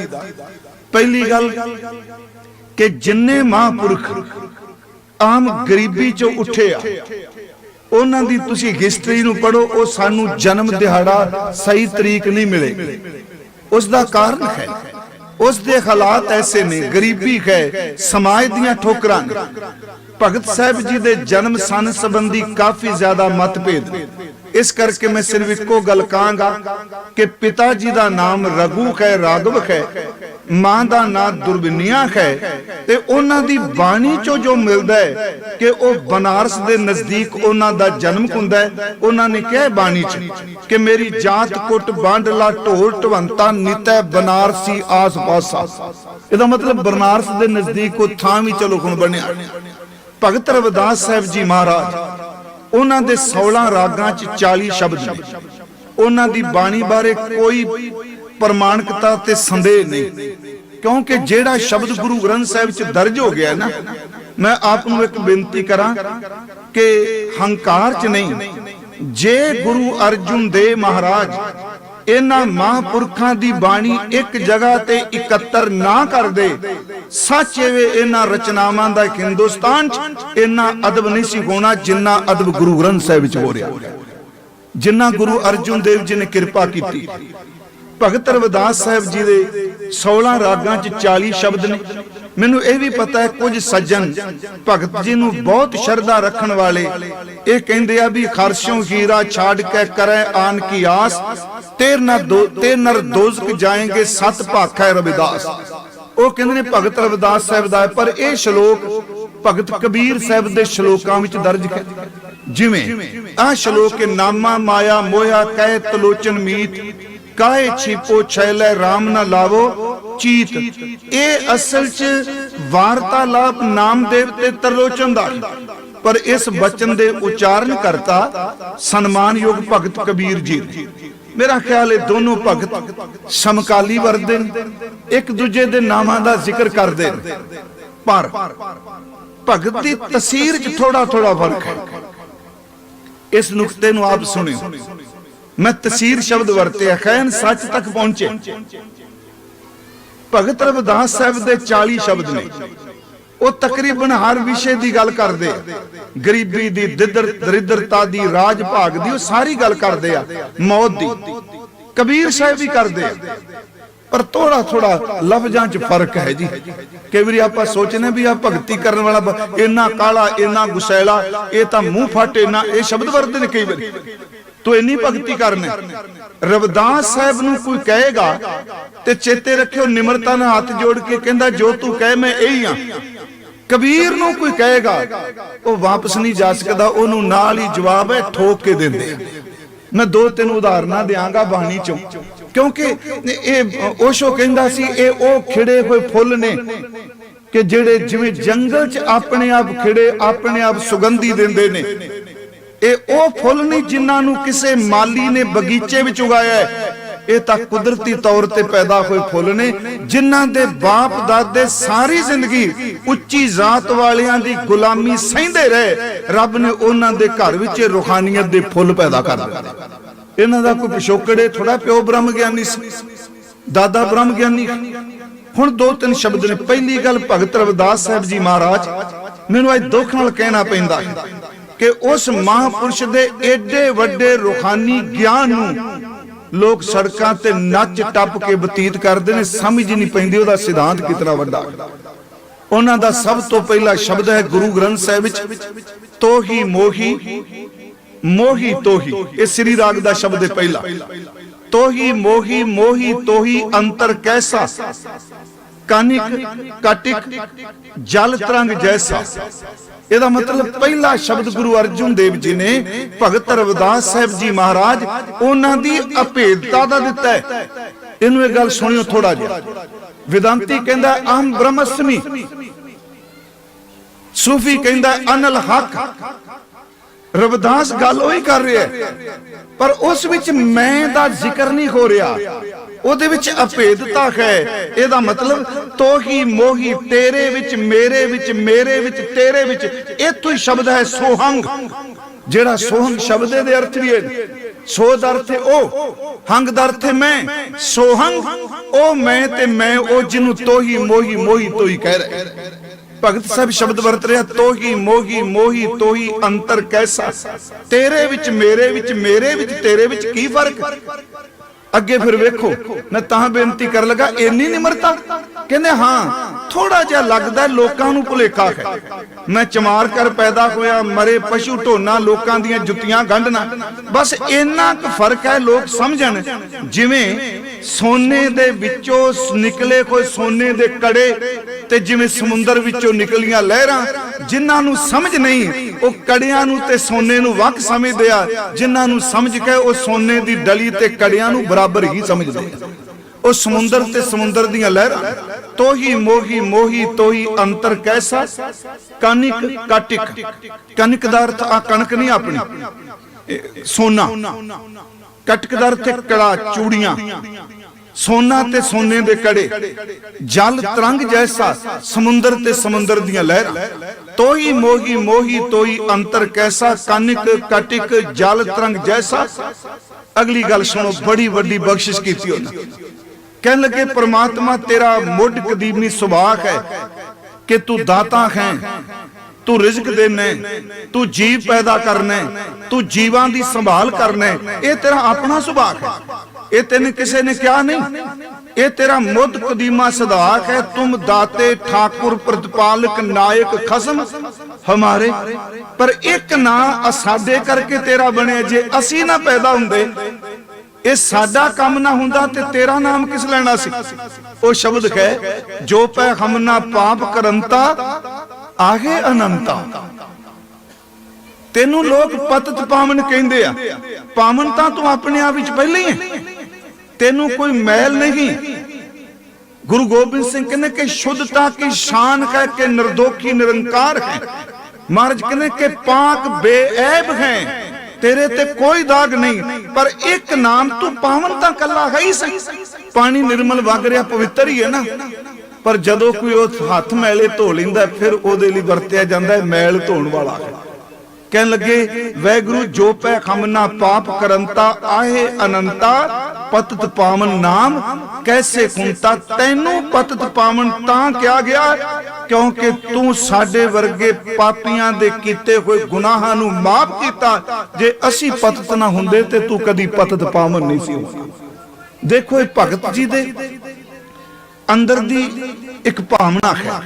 ਪਹਿਲੀ ਗੱਲ ਕਿ ਜਿੰਨੇ ਮਹਾਂਪੁਰਖ ਆਮ ਗਰੀਬੀ ਚੋਂ ਉੱਠੇ ਆ। ਉਹਨਾਂ ਦੀ ਤੁਸੀਂ ਹਿਸਟਰੀ ਨੂੰ ਪੜੋ ਉਹ ਸਾਨੂੰ ਜਨਮ ਦਿਹਾੜਾ ਸਹੀ ਤਰੀਕ ਨਹੀਂ ਮਿਲੇ। ਉਸ ਦਾ ਕਾਰਨ ਹੈ ਉਸ ਦੇ ਹਾਲਾਤ ਐਸੇ ਨੇ, ਗਰੀਬੀ ਹੈ, ਸਮਾਜ ਦੀਆਂ ਠੋਕਰਾਂ ਭਗਤ ਸਾਹਿਬ ਜੀ ਦੇ ਜਨਮ ਸਨ ਸੰਬੰਧੀ ਕਾਫੀ ਜ਼ਿਆਦਾ ਮਤਭੇਦ। ਇਸ ਕਰਕੇ ਮੈਂ ਸਿਰਫ ਇੱਕੋ ਗੱਲ ਕਹਾਂਗਾ ਕਿ ਪਿਤਾ ਜੀ ਦਾ ਨਾਮ ਰਘੂ ਹੈ ਰਾਘਵ ਹੈ ਮਾਂ ਦਾ ਨਾਂ ਦੁਰਬਿਨੀਆ ਹੈ ਤੇ ਉਹਨਾਂ ਦੀ ਬਾਣੀ ਚੋਂ ਜੋ ਮਿਲਦਾ ਹੈ ਕਿ ਉਹ ਬਨਾਰਸ ਦੇ ਨਜ਼ਦੀਕ ਉਹਨਾਂ ਦਾ ਜਨਮ ਹੁੰਦਾ ਹੈ, ਉਹਨਾਂ ਨੇ ਕਿਹਾ ਬਾਣੀ ਚ ਕਿ ਮੇਰੀ ਜਾਤ ਕੁੱਟ, ਬਾਂਡਲਾ, ਢੋਲ, ਢਵੰਤਾ, ਨਿਤੈ, ਬਨਾਰਸੀ ਆਸ ਪਾਸਾ ਇਹਦਾ ਮਤਲਬ ਬਨਾਰਸ ਦੇ ਨਜ਼ਦੀਕ ਉਹ ਥਾਂ ਵੀ ਚਲੋ ਹੁਣ ਬਣਿਆ। ਭਗਤ ਰਵਿਦਾਸ ਸਾਹਿਬ ਜੀ ਮਹਾਰਾਜ, ਉਹਨਾਂ ਦੇ 16 ਰਾਗਾਂ ਚ 40 ਸ਼ਬਦ ਨੇ। ਉਹਨਾਂ ਦੀ ਬਾਣੀ ਬਾਰੇ ਕੋਈ ਪ੍ਰਮਾਣਿਕਤਾ ਤੇ ਸੰਦੇਹ ਨਹੀਂ। ਕਿਉਂਕਿ ਜਿਹੜਾ ਸ਼ਬਦ ਗੁਰੂ ਗ੍ਰੰਥ ਸਾਹਿਬ ਚ ਦਰਜ ਹੋ ਗਿਆ ਨਾ, ਮੈਂ ਆਪ ਨੂੰ ਇੱਕ ਬੇਨਤੀ ਕਰਾਂ ਕਿ ਹੰਕਾਰ ਚ ਨਹੀਂ, ਜੇ ਗੁਰੂ ਅਰਜੁਨ ਦੇਵ ਮਹਾਰਾਜ ਇਹਨਾਂ ਮਹਾਂਪੁਰਖਾਂ ਦੀ ਬਾਣੀ ਇੱਕ ਜਗ੍ਹਾ ਤੇ ਇਕੱਤਰ ਨਾ ਕਰਦੇ, ਸੱਚ ਇਹ ਇਹਨਾਂ ਰਚਨਾਵਾਂ ਦਾ ਹਿੰਦੁਸਤਾਨ 'ਚ ਇੰਨਾ ਅਦਬ ਨਹੀਂ ਸੀ ਹੋਣਾ ਜਿੰਨਾ ਅਦਬ ਗੁਰੂ ਗ੍ਰੰਥ ਸਾਹਿਬ ਵਿੱਚ ਹੋ ਰਿਹਾ। ਜਿੰਨਾ ਗੁਰੂ ਅਰਜੁਨ ਦੇਵ ਜੀ ਨੇ ਕਿਰਪਾ ਕੀਤੀ। ਭਗਤ ਰਵਿਦਾਸ ਸਾਹਿਬ ਜੀ ਦੇ 16 ਰਾਗਾਂ 'ਚ 40 ਸ਼ਬਦ ਨੇ। ਮੈਨੂੰ ਇਹ ਵੀ ਪਤਾ ਹੈ, ਕੁਝ ਸੱਜਣ ਭਗਤ ਜੀ ਨੂੰ ਬਹੁਤ ਸ਼ਰਧਾ ਰੱਖਣ ਵਾਲੇ ਇਹ ਕਹਿੰਦੇ ਆ ਵੀ ਖਰਸ਼ੋਂ ਹੀਰਾ ਛਾੜ ਕੇ ਕਰੈ ਆਨ ਕੀ ਆਸ, ਤੇਰ ਨਾ ਦੋ ਤੇ ਨਰ ਦੋਜ਼ਕ ਜਾਏਂਗੇ ਸਤ ਭਾਖਾ ਰਵਿਦਾਸ। ਉਹ ਕਹਿੰਦੇ ਨੇ ਭਗਤ ਰਵਿਦਾਸ ਸਾਹਿਬ ਦਾ ਪਰ ਇਹ ਸ਼ਲੋਕ ਭਗਤ ਕਬੀਰ ਸਾਹਿਬ ਦੇ ਸ਼ਲੋਕਾਂ ਵਿੱਚ ਦਰਜ ਹੈ। ਜਿਵੇਂ, ਆਹ ਸ਼ਲੋਕ ਨਾਮਾ ਮਾਇਆ ਮੋਇਆ ਕਹਿ ਤਲੋਚਨ ਮੀਤ ਕਾਏ ਛੀਪੋ ਛੈਲੇ RAM ਨਾ ਲਾਵੋ? ਚੀਤ। ਇਹ ਅਸਲ ਚ ਵਾਰਤਾਲਾਪ ਨਾਮਦੇਵ ਤੇ ਤਰਲੋਚਨ ਦਾ ਪਰ ਇਸ ਬਚਨ ਦੇ ਉਚਾਰਨ ਕਰਤਾ ਸਨਮਾਨਯੋਗ ਭਗਤ ਕਬੀਰ ਜੀ ਨੇ। ਮੇਰਾ ਖਿਆਲ ਇਹ ਦੋਨੋਂ ਭਗਤ ਸਮਕਾਲੀ ਵਰਦੇ ਨੇ। ਇੱਕ ਦੂਜੇ ਦੇ ਨਾਮਾਂ ਦਾ ਜ਼ਿਕਰ ਕਰਦੇ ਨੇ। ਪਰ ਭਗਤ ਦੀ ਤਸਵੀਰ 'ਚ ਥੋੜਾ ਥੋੜਾ ਫ਼ਰਕ ਹੈ। ਇਸ ਨੁਕਤੇ ਨੂੰ ਆਪ ਸੁਣਿਓ। ਮੈਂ ਤਸੀਰ ਸ਼ਬਦ ਵਰਤਿਆ ਖੈਨ ਸੱਚ ਤੱਕ ਪਹੁੰਚੇ। ਭਗਤ ਰਵਿਦਾਸ ਸਾਹਿਬ ਦੇ 40 ਸ਼ਬਦ ਨੇ। ਉਹ ਤਕਰੀਬਨ ਹਰ ਵਿਸ਼ੇ ਦੀ ਗੱਲ ਕਰਦੇ ਗਰੀਬੀ ਦੀ ਦਿਦਰ, ਦਰਿਦਰਤਾ ਦੀ ਰਾਜ ਭਾਗ ਦੀ, ਉਹ ਸਾਰੀ ਗੱਲ ਕਰਦੇ ਆ। ਮੌਤ ਦੀ। ਕਬੀਰ ਸਾਹਿਬ ਵੀ ਕਰਦੇ ਆ। ਪਰ ਥੋੜਾ ਥੋੜਾ ਲਫ਼ਜ਼ਾਂ 'ਚ ਫ਼ਰਕ ਹੈ ਜੀ। ਕਈ ਵਾਰੀ ਆਪਾਂ ਸੋਚਨੇ ਵੀ ਆ ਭਗਤੀ ਕਰਨ ਵਾਲਾ ਇੰਨਾ ਕਾਲਾ, ਇੰਨਾ ਗੁਸੈਲਾ, ਇਹ ਤਾਂ ਮੂੰਹ ਫਾਟੇ ਨਾ ਇਹ ਸ਼ਬਦ ਵਰਤਦੇ ਨੇ ਕਈ ਵਾਰੀ। ਤੂੰ ਇੰਨੀ ਭਗਤੀ ਕਰਨਾ। ਰਵਿਦਾਸ ਸਾਹਿਬ ਨੂੰ ਕੋਈ ਕਹੇਗਾ ਤੇ ਚੇਤੇ ਰੱਖਿਓ ਨਿਮਰਤਾ ਨਾਲ ਹੱਥ ਜੋੜ ਕੇ ਕਹਿੰਦਾ ਜੋ ਤੂੰ ਕਹੇ ਮੈਂ ਇਹੀ ਆ ਕਬੀਰ ਨੂੰ ਕੋਈ ਕਹੇਗਾ ਉਹ ਵਾਪਸ ਨਹੀਂ ਜਾ ਸਕਦਾ ਉਹਨੂੰ ਨਾਲ ਹੀ ਜਵਾਬ ਹੈ ਠੋਕ ਕੇ ਦਿੰਦੇ। ਮੈਂ ਦੋ ਤਿੰਨ ਉਦਾਹਰਨਾਂ ਦਿਆਂਗਾ ਬਾਣੀ ਚੋਂ। ਕਿਉਂਕਿ ਇਹ ਓਸ਼ੋ ਕਹਿੰਦਾ ਸੀ ਇਹ ਉਹ ਖਿੜੇ ਹੋਏ ਫੁੱਲ ਨੇ ਕਿ ਜਿਹੜੇ ਜਿਵੇਂ ਜੰਗਲ 'ਚ ਆਪਣੇ ਆਪ ਖਿੜੇ ਆਪਣੇ ਆਪ ਸੁਗੰਧੀ ਦਿੰਦੇ ਨੇ। ਇਹ ਉਹ ਫੁੱਲ ਨਹੀਂ ਜਿਨ੍ਹਾਂ ਨੂੰ ਕਿਸੇ ਮਾਲੀ ਨੇ ਬਗੀਚੇ ਵਿੱਚ ਉਗਾਇਆ ਹੈ। ਇਹ ਤਾਂ ਕੁਦਰਤੀ ਤੌਰ ਤੇ ਪੈਦਾ ਹੋਏ ਫੁੱਲ ਨੇ, ਜਿਨ੍ਹਾਂ ਦੇ ਬਾਪ ਦਾਦੇ ਸਾਰੀ ਜ਼ਿੰਦਗੀ ਉੱਚੀ ਜ਼ਾਤ ਵਾਲਿਆਂ ਦੀ ਗੁਲਾਮੀ ਸਹਿੰਦੇ ਰਹੇ। ਰੱਬ ਨੇ ਉਹਨਾਂ ਦੇ ਘਰ ਵਿੱਚ ਇਹ ਰੂਹਾਨੀਅਤ ਦੇ ਫੁੱਲ ਪੈਦਾ ਕਰ ਦਿੱਤੇ। ਇਹਨਾਂ ਦਾ ਕੋਈ ਪਿਛੋਕੜੇ ਥੋੜਾ ਪਿਓ ਬ੍ਰਹਮ ਗਿਆਨੀ ਸੀ, ਦਾਦਾ ਬ੍ਰਹਮ ਗਿਆਨੀ ਹੁਣ ਦੋ ਤਿੰਨ ਸ਼ਬਦ ਨੇ। ਪਹਿਲੀ ਗੱਲ ਭਗਤ ਰਵਿਦਾਸ ਸਾਹਿਬ ਜੀ ਮਹਾਰਾਜ, ਮੈਨੂੰ ਅੱਜ ਦੁੱਖ ਨਾਲ ਕਹਿਣਾ ਪੈਂਦਾ ਹੈ। ਕਿ ਉਸ ਮਹਾਪੁਰਸ਼ ਦੇ ਏਡੇ ਵੱਡੇ ਰੂਹਾਨੀ ਗਿਆਨ ਨੂੰ ਲੋਕ ਸੜਕਾਂ ਤੇ ਨੱਚ ਟੱਪ ਕੇ ਬਤੀਤ ਕਰਦੇ ਨੇ, ਸਮਝ ਨਹੀਂ ਪੈਂਦੀ ਉਹਦਾ ਸਿਧਾਂਤ ਕਿਤਨਾ ਵੱਡਾ। ਉਹਨਾਂ ਦਾ ਸਭ ਤੋਂ ਪਹਿਲਾ ਸ਼ਬਦ ਹੈ ਗੁਰੂ ਗ੍ਰੰਥ ਸਾਹਿਬ ਵਿੱਚ, ਤੋਹੀ ਮੋਹੀ ਮੋਹੀ ਤੋਹੀ। ਇਹ ਸ੍ਰੀ ਰਾਗ ਦਾ ਸ਼ਬਦ ਹੈ ਪਹਿਲਾ। ਤੋਹੀ ਮੋਹੀ ਮੋਹੀ ਤੋਹੀ, ਅੰਤਰ ਕੈਸਾ? ਕਾਨਿਕ, ਕਟਿਕ, ਜਲ ਤਰੰਗ ਜੈਸਾ। ਇਹਦਾ ਮਤਲਬ ਪਹਿਲਾ ਸ਼ਬਦ ਗੁਰੂ ਅਰਜੁਨ ਦੇਵ ਜੀ ਨੇ ਭਗਤ ਰਵਿਦਾਸ ਸਾਹਿਬ ਜੀ ਮਹਾਰਾਜ ਉਹਨਾਂ ਦੀ ਅਭੇਦਤਾ ਦਾ ਦਿੱਤਾ ਹੈ। ਇਹਨੂੰ ਇਹ ਗੱਲ ਸੁਣਿਓ ਥੋੜਾ ਜਿਹਾ। ਵਿਦਾਂਤੀ ਕਹਿੰਦਾ ਅਹਮ ਬ੍ਰਹਮਸਮੀ। ਸੂਫੀ ਕਹਿੰਦਾ, ਅਨਲ ਹਕ। ਰਵਿਦਾਸ ਗੱਲ ਉਹੀ ਕਰ ਰਿਹਾ ਪਰ ਉਸ ਵਿੱਚ ਮੈਂ ਦਾ ਜ਼ਿਕਰ ਨਹੀਂ ਹੋ ਰਿਹਾ। ਉਹਦੇ ਵਿੱਚ ਅਭੇਦਤਾ ਹੈ। ਇਹਦਾ ਮਤਲਬ, ਤੋਹੀ ਮੋਹੀ ਤੇਰੇ ਵਿੱਚ, ਮੇਰੇ ਵਿੱਚ ਮੇਰੇ ਵਿੱਚ, ਤੇਰੇ ਵਿੱਚ, ਇੱਥੋਂ ਹੀ ਸ਼ਬਦ ਹੈ ਸੋਹੰਗ। ਜਿਹੜਾ ਸੋਹੰਗ ਸ਼ਬਦ ਦੇ ਅਰਥ ਵੀ ਹੈ, ਸੋ ਦਾ ਅਰਥ ਹੈ ਉਹ, ਹੰਗ ਦਾ ਅਰਥ ਹੈ ਮੈਂ, ਸੋਹੰਗ, ਉਹ ਮੈਂ ਤੇ ਮੈਂ, ਉਹ ਜਿਹਨੂੰ ਤੋਹੀ ਮੋਹੀ ਮੋਹੀ ਤੋਹੀ ਕਹਿ ਰਿਹਾ। ਭਗਤ ਸਾਹਿਬ ਸ਼ਬਦ ਵਰਤ ਰਿਹਾ, ਤੋਹੀ ਮੋਹੀ ਮੋਹੀ ਤੋਹੀ ਅੰਤਰ ਕੈਸਾ? ਤੇਰੇ ਵਿੱਚ, ਮੇਰੇ ਵਿੱਚ ਮੇਰੇ ਵਿੱਚ, ਤੇਰੇ ਵਿੱਚ ਕੀ ਫ਼ਰਕ? ਅੱਗੇ ਫਿਰ ਵੇਖੋ। ਮੈਂ ਤਾਂ ਬੇਨਤੀ ਕਰ ਲਗਾ ਇੰਨੀ ਨਿਮਰਤਾ? ਕਹਿੰਦੇ ਹਾਂ ਥੋੜਾ ਜਿਹਾ ਲੱਗਦਾ ਲੋਕਾਂ ਨੂੰ ਭੁਲੇਖਾ ਹੈ। ਮੈਂ ਚਮਾਰ ਕਰ ਪੈਦਾ ਹੋਇਆ ਮਰੇ ਪਸ਼ੂ ਢੋਨਾ ਲੋਕਾਂ ਦੀਆਂ ਜੁੱਤੀਆਂ ਗੰਢਣਾ। ਬਸ ਇੰਨਾ ਕੁ ਫ਼ਰਕ ਹੈ ਲੋਕ ਸਮਝਣ। ਜਿਵੇਂ ਸੋਨੇ ਦੇ ਵਿੱਚੋਂ ਨਿਕਲੇ ਕੋਈ ਸੋਨੇ ਦੇ ਕੜੇ ਤੇ ਜਿਵੇਂ ਸਮੁੰਦਰ ਵਿੱਚੋਂ ਨਿਕਲੀਆਂ ਲਹਿਰਾਂ, ਜਿਨ੍ਹਾਂ ਨੂੰ ਸਮਝ ਨਹੀਂ, ਉਹ ਕੜਿਆਂ ਨੂੰ ਤੇ ਸੋਨੇ ਨੂੰ ਵੱਖ ਸਮਝਦੇ ਆ। ਜਿਨ੍ਹਾਂ ਨੂੰ ਸਮਝ ਕੇ ਉਹ ਸੋਨੇ ਦੀ ਡਲੀ ਤੇ ਕੜਿਆਂ ਨੂੰ ਬਰਾਬਰ ਹੀ ਸਮਝਦੇ ਆ। ਉਹ ਸਮੁੰਦਰ ਤੇ ਸਮੁੰਦਰ ਦੀਆਂ ਲਹਿਰਾਂ, ਤੋਹੀ ਮੋਹੀ ਮੋਹੀ ਤੋਹੀ ਅੰਤਰ ਕੈਸਾ? ਕਨਿਕ ਕਾਟਿਕ। ਕਨਿਕ ਦਾ ਅਰਥ ਆ ਕਣਕ ਨਹੀਂ ਆਪਣੀ ਸੋਨਾ। ਕਟਕ ਦਾ ਅਰਥ ਕੜਾ, ਚੂੜੀਆਂ। ਸੋਨਾ ਤੇ ਸੋਨੇ ਦੇ ਕੜੇ ਜਲ ਤਰੰਗ ਜੈਸਾ ਸਮੁੰਦਰ ਤੇ ਸਮੁੰਦਰ ਦੀਆਂ ਲਹਿਰਾਂ। ਤੋਈ ਮੋਹੀ ਮੋਹੀ ਤੋਈ ਅੰਤਰ ਕੈਸਾ ਕਨਿਕ ਕਟਿਕ ਜਲ ਤਰੰਗ ਜੈਸਾ। ਅਗਲੀ ਗੱਲ ਸੁਣੋ ਬੜੀ ਵੱਡੀ ਬਖਸ਼ਿਸ਼ ਕੀਤੀ ਉਹਨਾਂ ਕਹਿਣ ਲੱਗੇ ਪ੍ਰਮਾਤਮਾ ਤੇਰਾ ਮੁੱਢ ਕਦੀਮੀ ਸੁਭਾਅ ਹੈ ਕਿ ਤੂੰ ਦਾਤਾ ਹੈ ਤੂੰ ਰਿਜ਼ਕ ਦੇਣਾ ਹੈ, ਤੂੰ ਜੀਵ ਪੈਦਾ ਕਰਨਾ ਤੂੰ ਜੀਵਾਂ ਦੀ ਸੰਭਾਲ ਕਰਨਾ ਇਹ ਤੇਰਾ ਆਪਣਾ ਸੁਭਾਗ ਹੈ। ਇਹ ਤੈਨੂੰ ਕਿਸੇ ਨੇ ਕਿਹਾ ਨਹੀਂ? ਇਹ ਤੇਰਾ ਮੁੱਦ ਕਦੀਮਾ ਸਦਾਕ ਹੈ, ਤੁਮ ਦਾਤੇ ਠਾਕੁਰ ਪ੍ਰਤਪਾਲਕ ਨਾਇਕ ਖਸਮ ਹਮਾਰੇ। ਪਰ ਇੱਕ ਨਾਂ ਸਾਡੇ ਕਰਕੇ ਤੇਰਾ ਬਣਿਆ, ਜੇ ਅਸੀਂ ਨਾ ਪੈਦਾ ਹੁੰਦੇ, ਇਹ ਸਾਡਾ ਕੰਮ ਨਾ ਹੁੰਦਾ ਤੇ ਤੇਰਾ ਨਾਮ ਕਿਸ ਲੈਣਾ ਸੀ? ਉਹ ਸ਼ਬਦ ਹੈ ਜੋ ਪੈ ਹਮ ਪਾਪ ਕਰੰਤਾ ਆਗੇ ਅਨੰਤਾ। ਤੈਨੂੰ ਲੋਕ ਪਤਤ ਪਾਵਨ ਕਹਿੰਦੇ ਆ। ਪਾਵਨ ਤਾਂ ਤੂੰ ਆਪਣੇ ਆਪ ਵਿੱਚ ਪਹਿਲੇ ਹੀ ਹੈ। ਤੈਨੂੰ ਕੋਈ ਮੈਲ ਨਹੀਂ। ਗੁਰੂ ਗੋਬਿੰਦ ਸਿੰਘ ਕਹਿੰਦੇ ਕਿ ਸ਼ੁੱਧਤਾ ਕੀ ਸ਼ਾਨ ਹੈ ਕਿ ਨਿਰਦੋਖੀ, ਨਿਰੰਕਾਰ ਹੈ। ਮਹਾਰਾਜ ਕਹਿੰਦੇ ਕਿ ਪਾਕ ਬੇਅੈਬ ਹੈ। ਤੇਰੇ ਤੇ ਕੋਈ ਦਾਗ ਨਹੀਂ, ਪਰ ਇੱਕ ਨਾਮ ਤੂੰ ਪਾਵਨ ਤਾਂ ਕੱਲਾ ਹੈ ਹੀ ਸਹੀ। ਪਾਣੀ ਨਿਰਮਲ ਵਗ ਰਿਹਾ, ਪਵਿੱਤਰ ਹੀ ਹੈ ਨਾ। ਪਰ ਜਦੋਂ ਕੋਈ ਉਹ ਹੱਥ ਮੈਲੇ ਧੋ ਲੈਂਦਾ, ਫਿਰ ਉਹਦੇ ਲਈ ਵਰਤਿਆ ਜਾਂਦਾ ਹੈ ਮੈਲ ਧੋਣ ਵਾਲਾ। ਕਹਿਣ ਲੱਗੇ, ਵੈਗੁਰੂ ਜੋ ਪੈ ਖਮਨਾ ਪਾਪ ਕਰੰਤਾ ਆਹੇ ਅਨੰਤਾ ਪਤਤ ਪਾਵਨ ਨਾਮ ਕੈਸੇ ਖੁੰਤਾ ਤੈਨੂੰ ਪਤਤ ਪਾਵਨ ਤਾਂ ਕਿਹਾ ਗਿਆ, ਕਿਉਂਕਿ ਤੂੰ ਸਾਡੇ ਵਰਗੇ ਪਾਪੀਆਂ ਦੇ ਕੀਤੇ ਹੋਏ ਗੁਨਾਹਾਂ ਨੂੰ ਮਾਫ ਕੀਤਾ। ਜੇ ਅਸੀਂ ਪਤਤ ਨਾ ਹੁੰਦੇ ਤੇ ਤੂੰ ਕਦੀ ਪਤਤ ਪਾਵਨ ਨਹੀਂ ਸੀ ਹੋਣਾ। ਦੇਖੋ ਇਹ ਭਗਤ ਜੀ ਦੇ ਅੰਦਰ ਦੀ ਇੱਕ ਭਾਵਨਾ ਹੈ।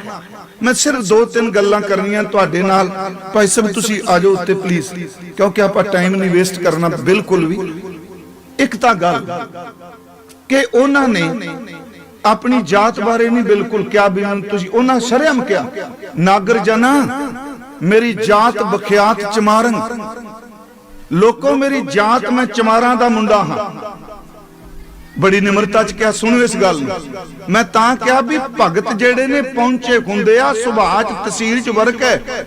ਮੈਂ ਸਿਰਫ ਦੋ ਤਿੰਨ ਗੱਲਾਂ ਕਰਨੀਆਂ ਤੁਹਾਡੇ ਨਾਲ। ਭਾਈ ਸਾਹਿਬ, ਤੁਸੀਂ ਆ ਜਾਓ ਉੱਤੇ ਪਲੀਜ਼ ਕਿਉਂਕਿ ਆਪਾਂ ਟਾਈਮ ਨਹੀਂ ਵੇਸਟ ਕਰਨਾ, ਬਿਲਕੁਲ ਵੀ। ਇੱਕ ਤਾਂ ਗੱਲ ਕਿ ਉਹਨਾਂ ਨੇ ਆਪਣੀ ਜਾਤ ਬਾਰੇ ਨਹੀਂ ਬਿਲਕੁਲ ਕਿਹਾ ਵੀ ਤੁਸੀਂ ਉਹਨਾਂ ਸ਼ਰਮ ਕਿਹਾ, ਨਾਗਰ ਜਨਾ, ਮੇਰੀ ਜਾਤ ਬਖਿਆਤ ਚਮਾਰੰ ਲੋਕੋ, ਮੇਰੀ ਜਾਤ ਮੈਂ ਚਮਾਰਾਂ ਦਾ ਮੁੰਡਾ ਹਾਂ। ਬੜੀ ਨਿਮਰਤਾ ਚ ਕਿਹਾ, ਸੁਣੋ ਇਸ ਗੱਲ ਨੂੰ। ਮੈਂ ਤਾਂ ਕਿਹਾ ਵੀ ਭਗਤ ਜਿਹੜੇ ਨੇ ਪਹੁੰਚੇ ਹੁੰਦੇ ਆ, ਸੁਭਾਅ ਚ, ਤਸੀਲ ਚ ਵਰਕ ਹੈ।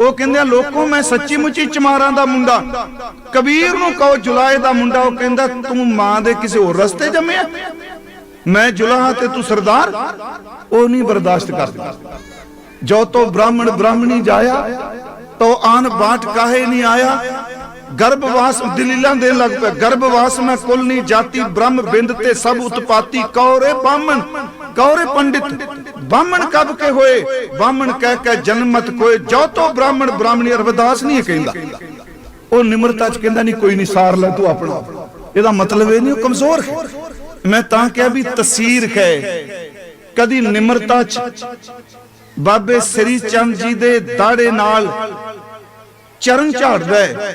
ਉਹ ਕਹਿੰਦੇ ਆ, ਲੋਕੋ, ਮੈਂ ਸੱਚੀ ਮੁੱਚੀ ਚਮਾਰਾਂ ਦਾ ਮੁੰਡਾ। ਕਬੀਰ ਨੂੰ ਕਹੋ, ਜੁਲਾਏ ਦਾ ਮੁੰਡਾ। ਉਹ ਕਹਿੰਦਾ, ਤੂੰ ਮਾਂ ਦੇ ਕਿਸੇ ਹੋਰ ਰਸਤੇ ਜੰਮਿਆ? ਮੈਂ ਜੁਲਾਹਾ ਤੇ ਤੂੰ ਸਰਦਾਰ? ਉਹ ਨਹੀਂ ਬਰਦਾਸ਼ਤ ਕਰਦਾ। ਜੋ ਤੋ ਬ੍ਰਾਹਮਣ ਬ੍ਰਾਹਮਣੀ ਜਾਇਆ, ਤੋ ਆਨ ਬਾਟ ਕਾਹੇ ਨਹੀਂ ਆਇਆ? ਗਰਭਵਾਸ ਦਲੀਲਾਂ ਦੇਣ ਲੱਗ ਪਿਆ ਗਰਭਵਾਸ ਮੈਂ ਕੁਲ ਨਹੀਂ, ਜਾਤੀ ਬ੍ਰਹਮ ਬਿੰਦ ਤੇ ਸਭ ਉਤਪਾਤੀ ਕੌਰੇ ਬਾਹਮਣ, ਕੌਰੇ ਪੰਡਿਤ, ਬਾਹਮਣ ਕਬ ਕੇ ਹੋਏ। ਬਾਹਮਣ ਕਹਿ ਕੇ ਜਨਮਤ ਕੋਏ, ਜੋ ਤੋ ਬ੍ਰਾਹਮਣ, ਬ੍ਰਾਹਮਣੀ ਰਵਿਦਾਸ ਨਹੀਂ ਕਹਿੰਦਾ। ਉਹ ਨਿਮਰਤਾ ਚ ਕਹਿੰਦਾ ਨਹੀਂ, ਕੋਈ ਨਹੀਂ, ਸਾਰ ਲੈ ਤੂੰ ਆਪਣਾ। ਇਹਦਾ ਮਤਲਬ ਇਹ ਨਹੀਂ, ਉਹ ਕਮਜ਼ੋਰ ਹੈ। ਮੈਂ ਤਾਂ ਕਿਹਾ ਵੀ ਤਸੀਰ ਹੈ। ਕਦੀ ਨਿਮਰਤਾ ਚ ਬਾਬੇ ਸ੍ਰੀ ਚੰਦ ਜੀ ਦੇ ਦਾੜੇ ਨਾਲ ਚਰਨ ਝਾੜਦਾ ਹੈ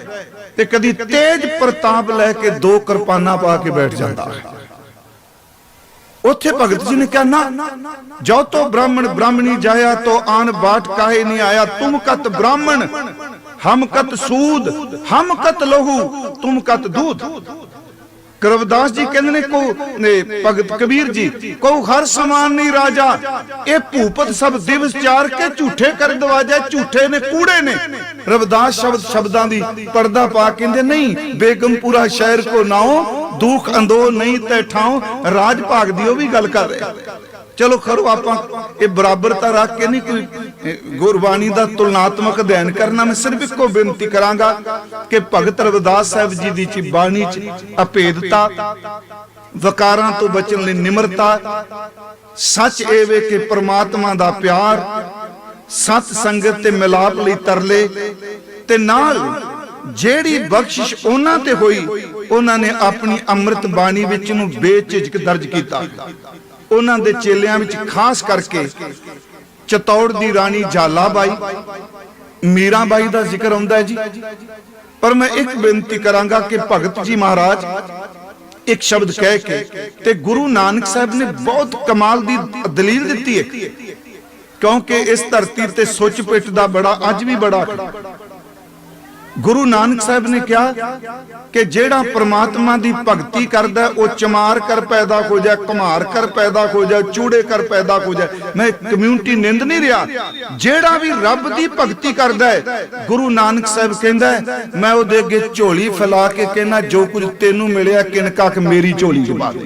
ਤੇ ਕਦੀ ਤੇਜ ਪ੍ਰਤਾਪ ਲੈ ਕੇ ਦੋ ਕਿਰਪਾਨਾਂ ਪਾ ਕੇ ਬੈਠ ਜਾਂਦਾ ਹੈ। ਉੱਥੇ ਭਗਤ ਜੀ ਨੇ ਕਿਹਾ, ਨਾ ਜੋ ਤੋ ਬ੍ਰਾਹਮਣ, ਬ੍ਰਾਹਮਣੀ ਜਾਇਆ ਤੋ ਆਨ ਬਾਟ ਕਾਹੇ ਨਹੀਂ ਆਇਆ। ਤੁਮ ਕਤ ਬ੍ਰਾਹਮਣ, ਹਮ ਕਤ ਸੂਦ, ਹਮ ਕਤ ਲਹੂ, ਤੁਮ ਕਤ ਦੂਧ ਕਰਵਦਾਸ ਜੀ ਕਹਿੰਦੇ ਨੇ ਕੋ ਭਗਤ ਕਬੀਰ ਜੀ ਕੋ ਹਰ ਸਮਾਨ ਨਹੀਂ ਰਾਜਾ। ਇਹ ਭੂਪਤ ਸਭ ਦਿਵਸ ਚਾਰ ਕੇ ਝੂਠੇ ਕਰ ਦਵਾਜਾ, ਝੂਠੇ ਨੇ, ਕੂੜੇ ਨੇ। ਰਵਦਾਸ ਸ਼ਬਦ ਸ਼ਬਦਾਂ ਦੀ ਪਰਦਾ ਪਾ ਕਹਿੰਦੇ, ਨਹੀਂ, ਬੇਗਮਪੁਰਾ ਸ਼ਹਿਰ ਕੋ ਨਾਓ, ਦੁੱਖ ਅੰਦੋ ਨਹੀਂ ਤੇ ਠਾਉ ਰਾਜ ਭਾਗ ਦੀ ਉਹ ਵੀ ਗੱਲ ਕਰ ਰਿਹਾ। ਚਲੋ ਖਰੋ ਆਪਾਂ। ਇਹ ਬਰਾਬਰਤਾ ਰੱਖ ਕੇ ਨਹੀਂ ਕੋਈ ਗੁਰਬਾਣੀ ਦਾ ਤੁਲਨਾਤਮਕ ਅਧਿਐਨ ਕਰਨਾ। ਮੈਂ ਸਿਰਫ ਇੱਕੋ ਬੇਨਤੀ ਕਰਾਂਗਾ ਕਿ ਭਗਤ ਰਵਿਦਾਸ ਸਾਹਿਬ ਜੀ ਦੀ ਚ ਬਾਣੀ ਚ ਅਭੇਦਤਾ, ਵਕਾਰਾਂ ਤੋਂ ਬਚਣ ਲਈ ਨਿਮਰਤਾ, ਸੱਚ ਇਹ ਵੇ ਕਿ ਪ੍ਰਮਾਤਮਾ ਦਾ ਪਿਆਰ, ਸਤ ਸੰਗਤ ਤੇ ਮਿਲਾਪ ਲਈ ਤਰਲੇ ਤੇ ਨਾਲ ਜਿਹੜੀ ਬਖਸ਼ਿਸ਼ ਉਹਨਾਂ ਤੇ ਹੋਈ, ਉਹਨਾਂ ਨੇ ਆਪਣੀ ਅੰਮ੍ਰਿਤ ਬਾਣੀ ਵਿੱਚ ਨੂੰ ਬੇਝਿਜਕ ਦਰਜ ਕੀਤਾ। ਉਹਨਾਂ ਦੇ ਚੇਲਿਆਂ ਵਿੱਚ ਖਾਸ ਕਰਕੇ ਚਤੌੜ ਦੀ ਰਾਣੀ ਜਾਲਾ ਬਾਈ ਮੀਰਾ ਬਾਈ ਦਾ ਜ਼ਿਕਰ ਆਉਂਦਾ ਹੈ ਜੀ। ਪਰ ਮੈਂ ਇੱਕ ਬੇਨਤੀ ਕਰਾਂਗਾ ਕਿ ਭਗਤ ਜੀ ਮਹਾਰਾਜ, ਇੱਕ ਸ਼ਬਦ ਕਹਿ ਕੇ ਤੇ ਗੁਰੂ ਨਾਨਕ ਸਾਹਿਬ ਨੇ ਬਹੁਤ ਕਮਾਲ ਦੀ ਦਲੀਲ ਦਿੱਤੀ ਹੈ। ਕਿਉਂਕਿ ਇਸ ਧਰਤੀ ਤੇ ਸੁੱਚ ਪਿੱਟ ਦਾ ਬੜਾ, ਅੱਜ ਵੀ ਬੜਾ। ਗੁਰੂ ਨਾਨਕ ਸਾਹਿਬ ਨੇ ਕਿਹਾ ਕਿ ਜਿਹੜਾ ਪ੍ਰਮਾਤਮਾ ਦੀ ਭਗਤੀ ਕਰਦਾ ਉਹ ਚਮਾਰ ਕਰ ਪੈਦਾ ਹੋ ਜਾ ਕੁਮਾਰ ਕਰ ਪੈਦਾ ਹੋ ਜਾ ਚੂੜੇ ਕਰ ਪੈਦਾ ਹੋ ਜਾ ਮੈਂ ਕਮਿਊਨਿਟੀ ਨਿੰਦ ਨਹੀਂ ਰਿਹਾ। ਜਿਹੜਾ ਵੀ ਰੱਬ ਦੀ ਭਗਤੀ ਕਰਦਾ ਹੈ, ਗੁਰੂ ਨਾਨਕ ਸਾਹਿਬ ਕਹਿੰਦਾ ਮੈਂ ਉਹਦੇ ਅੱਗੇ ਝੋਲੀ ਫੈਲਾ ਕੇ ਕਹਿੰਦਾ, ਜੋ ਕੁਝ ਤੈਨੂੰ ਮਿਲਿਆ, ਕਿਨਕਾ ਕਿ ਮੇਰੀ ਝੋਲੀ ਚ ਪਾ ਦੇ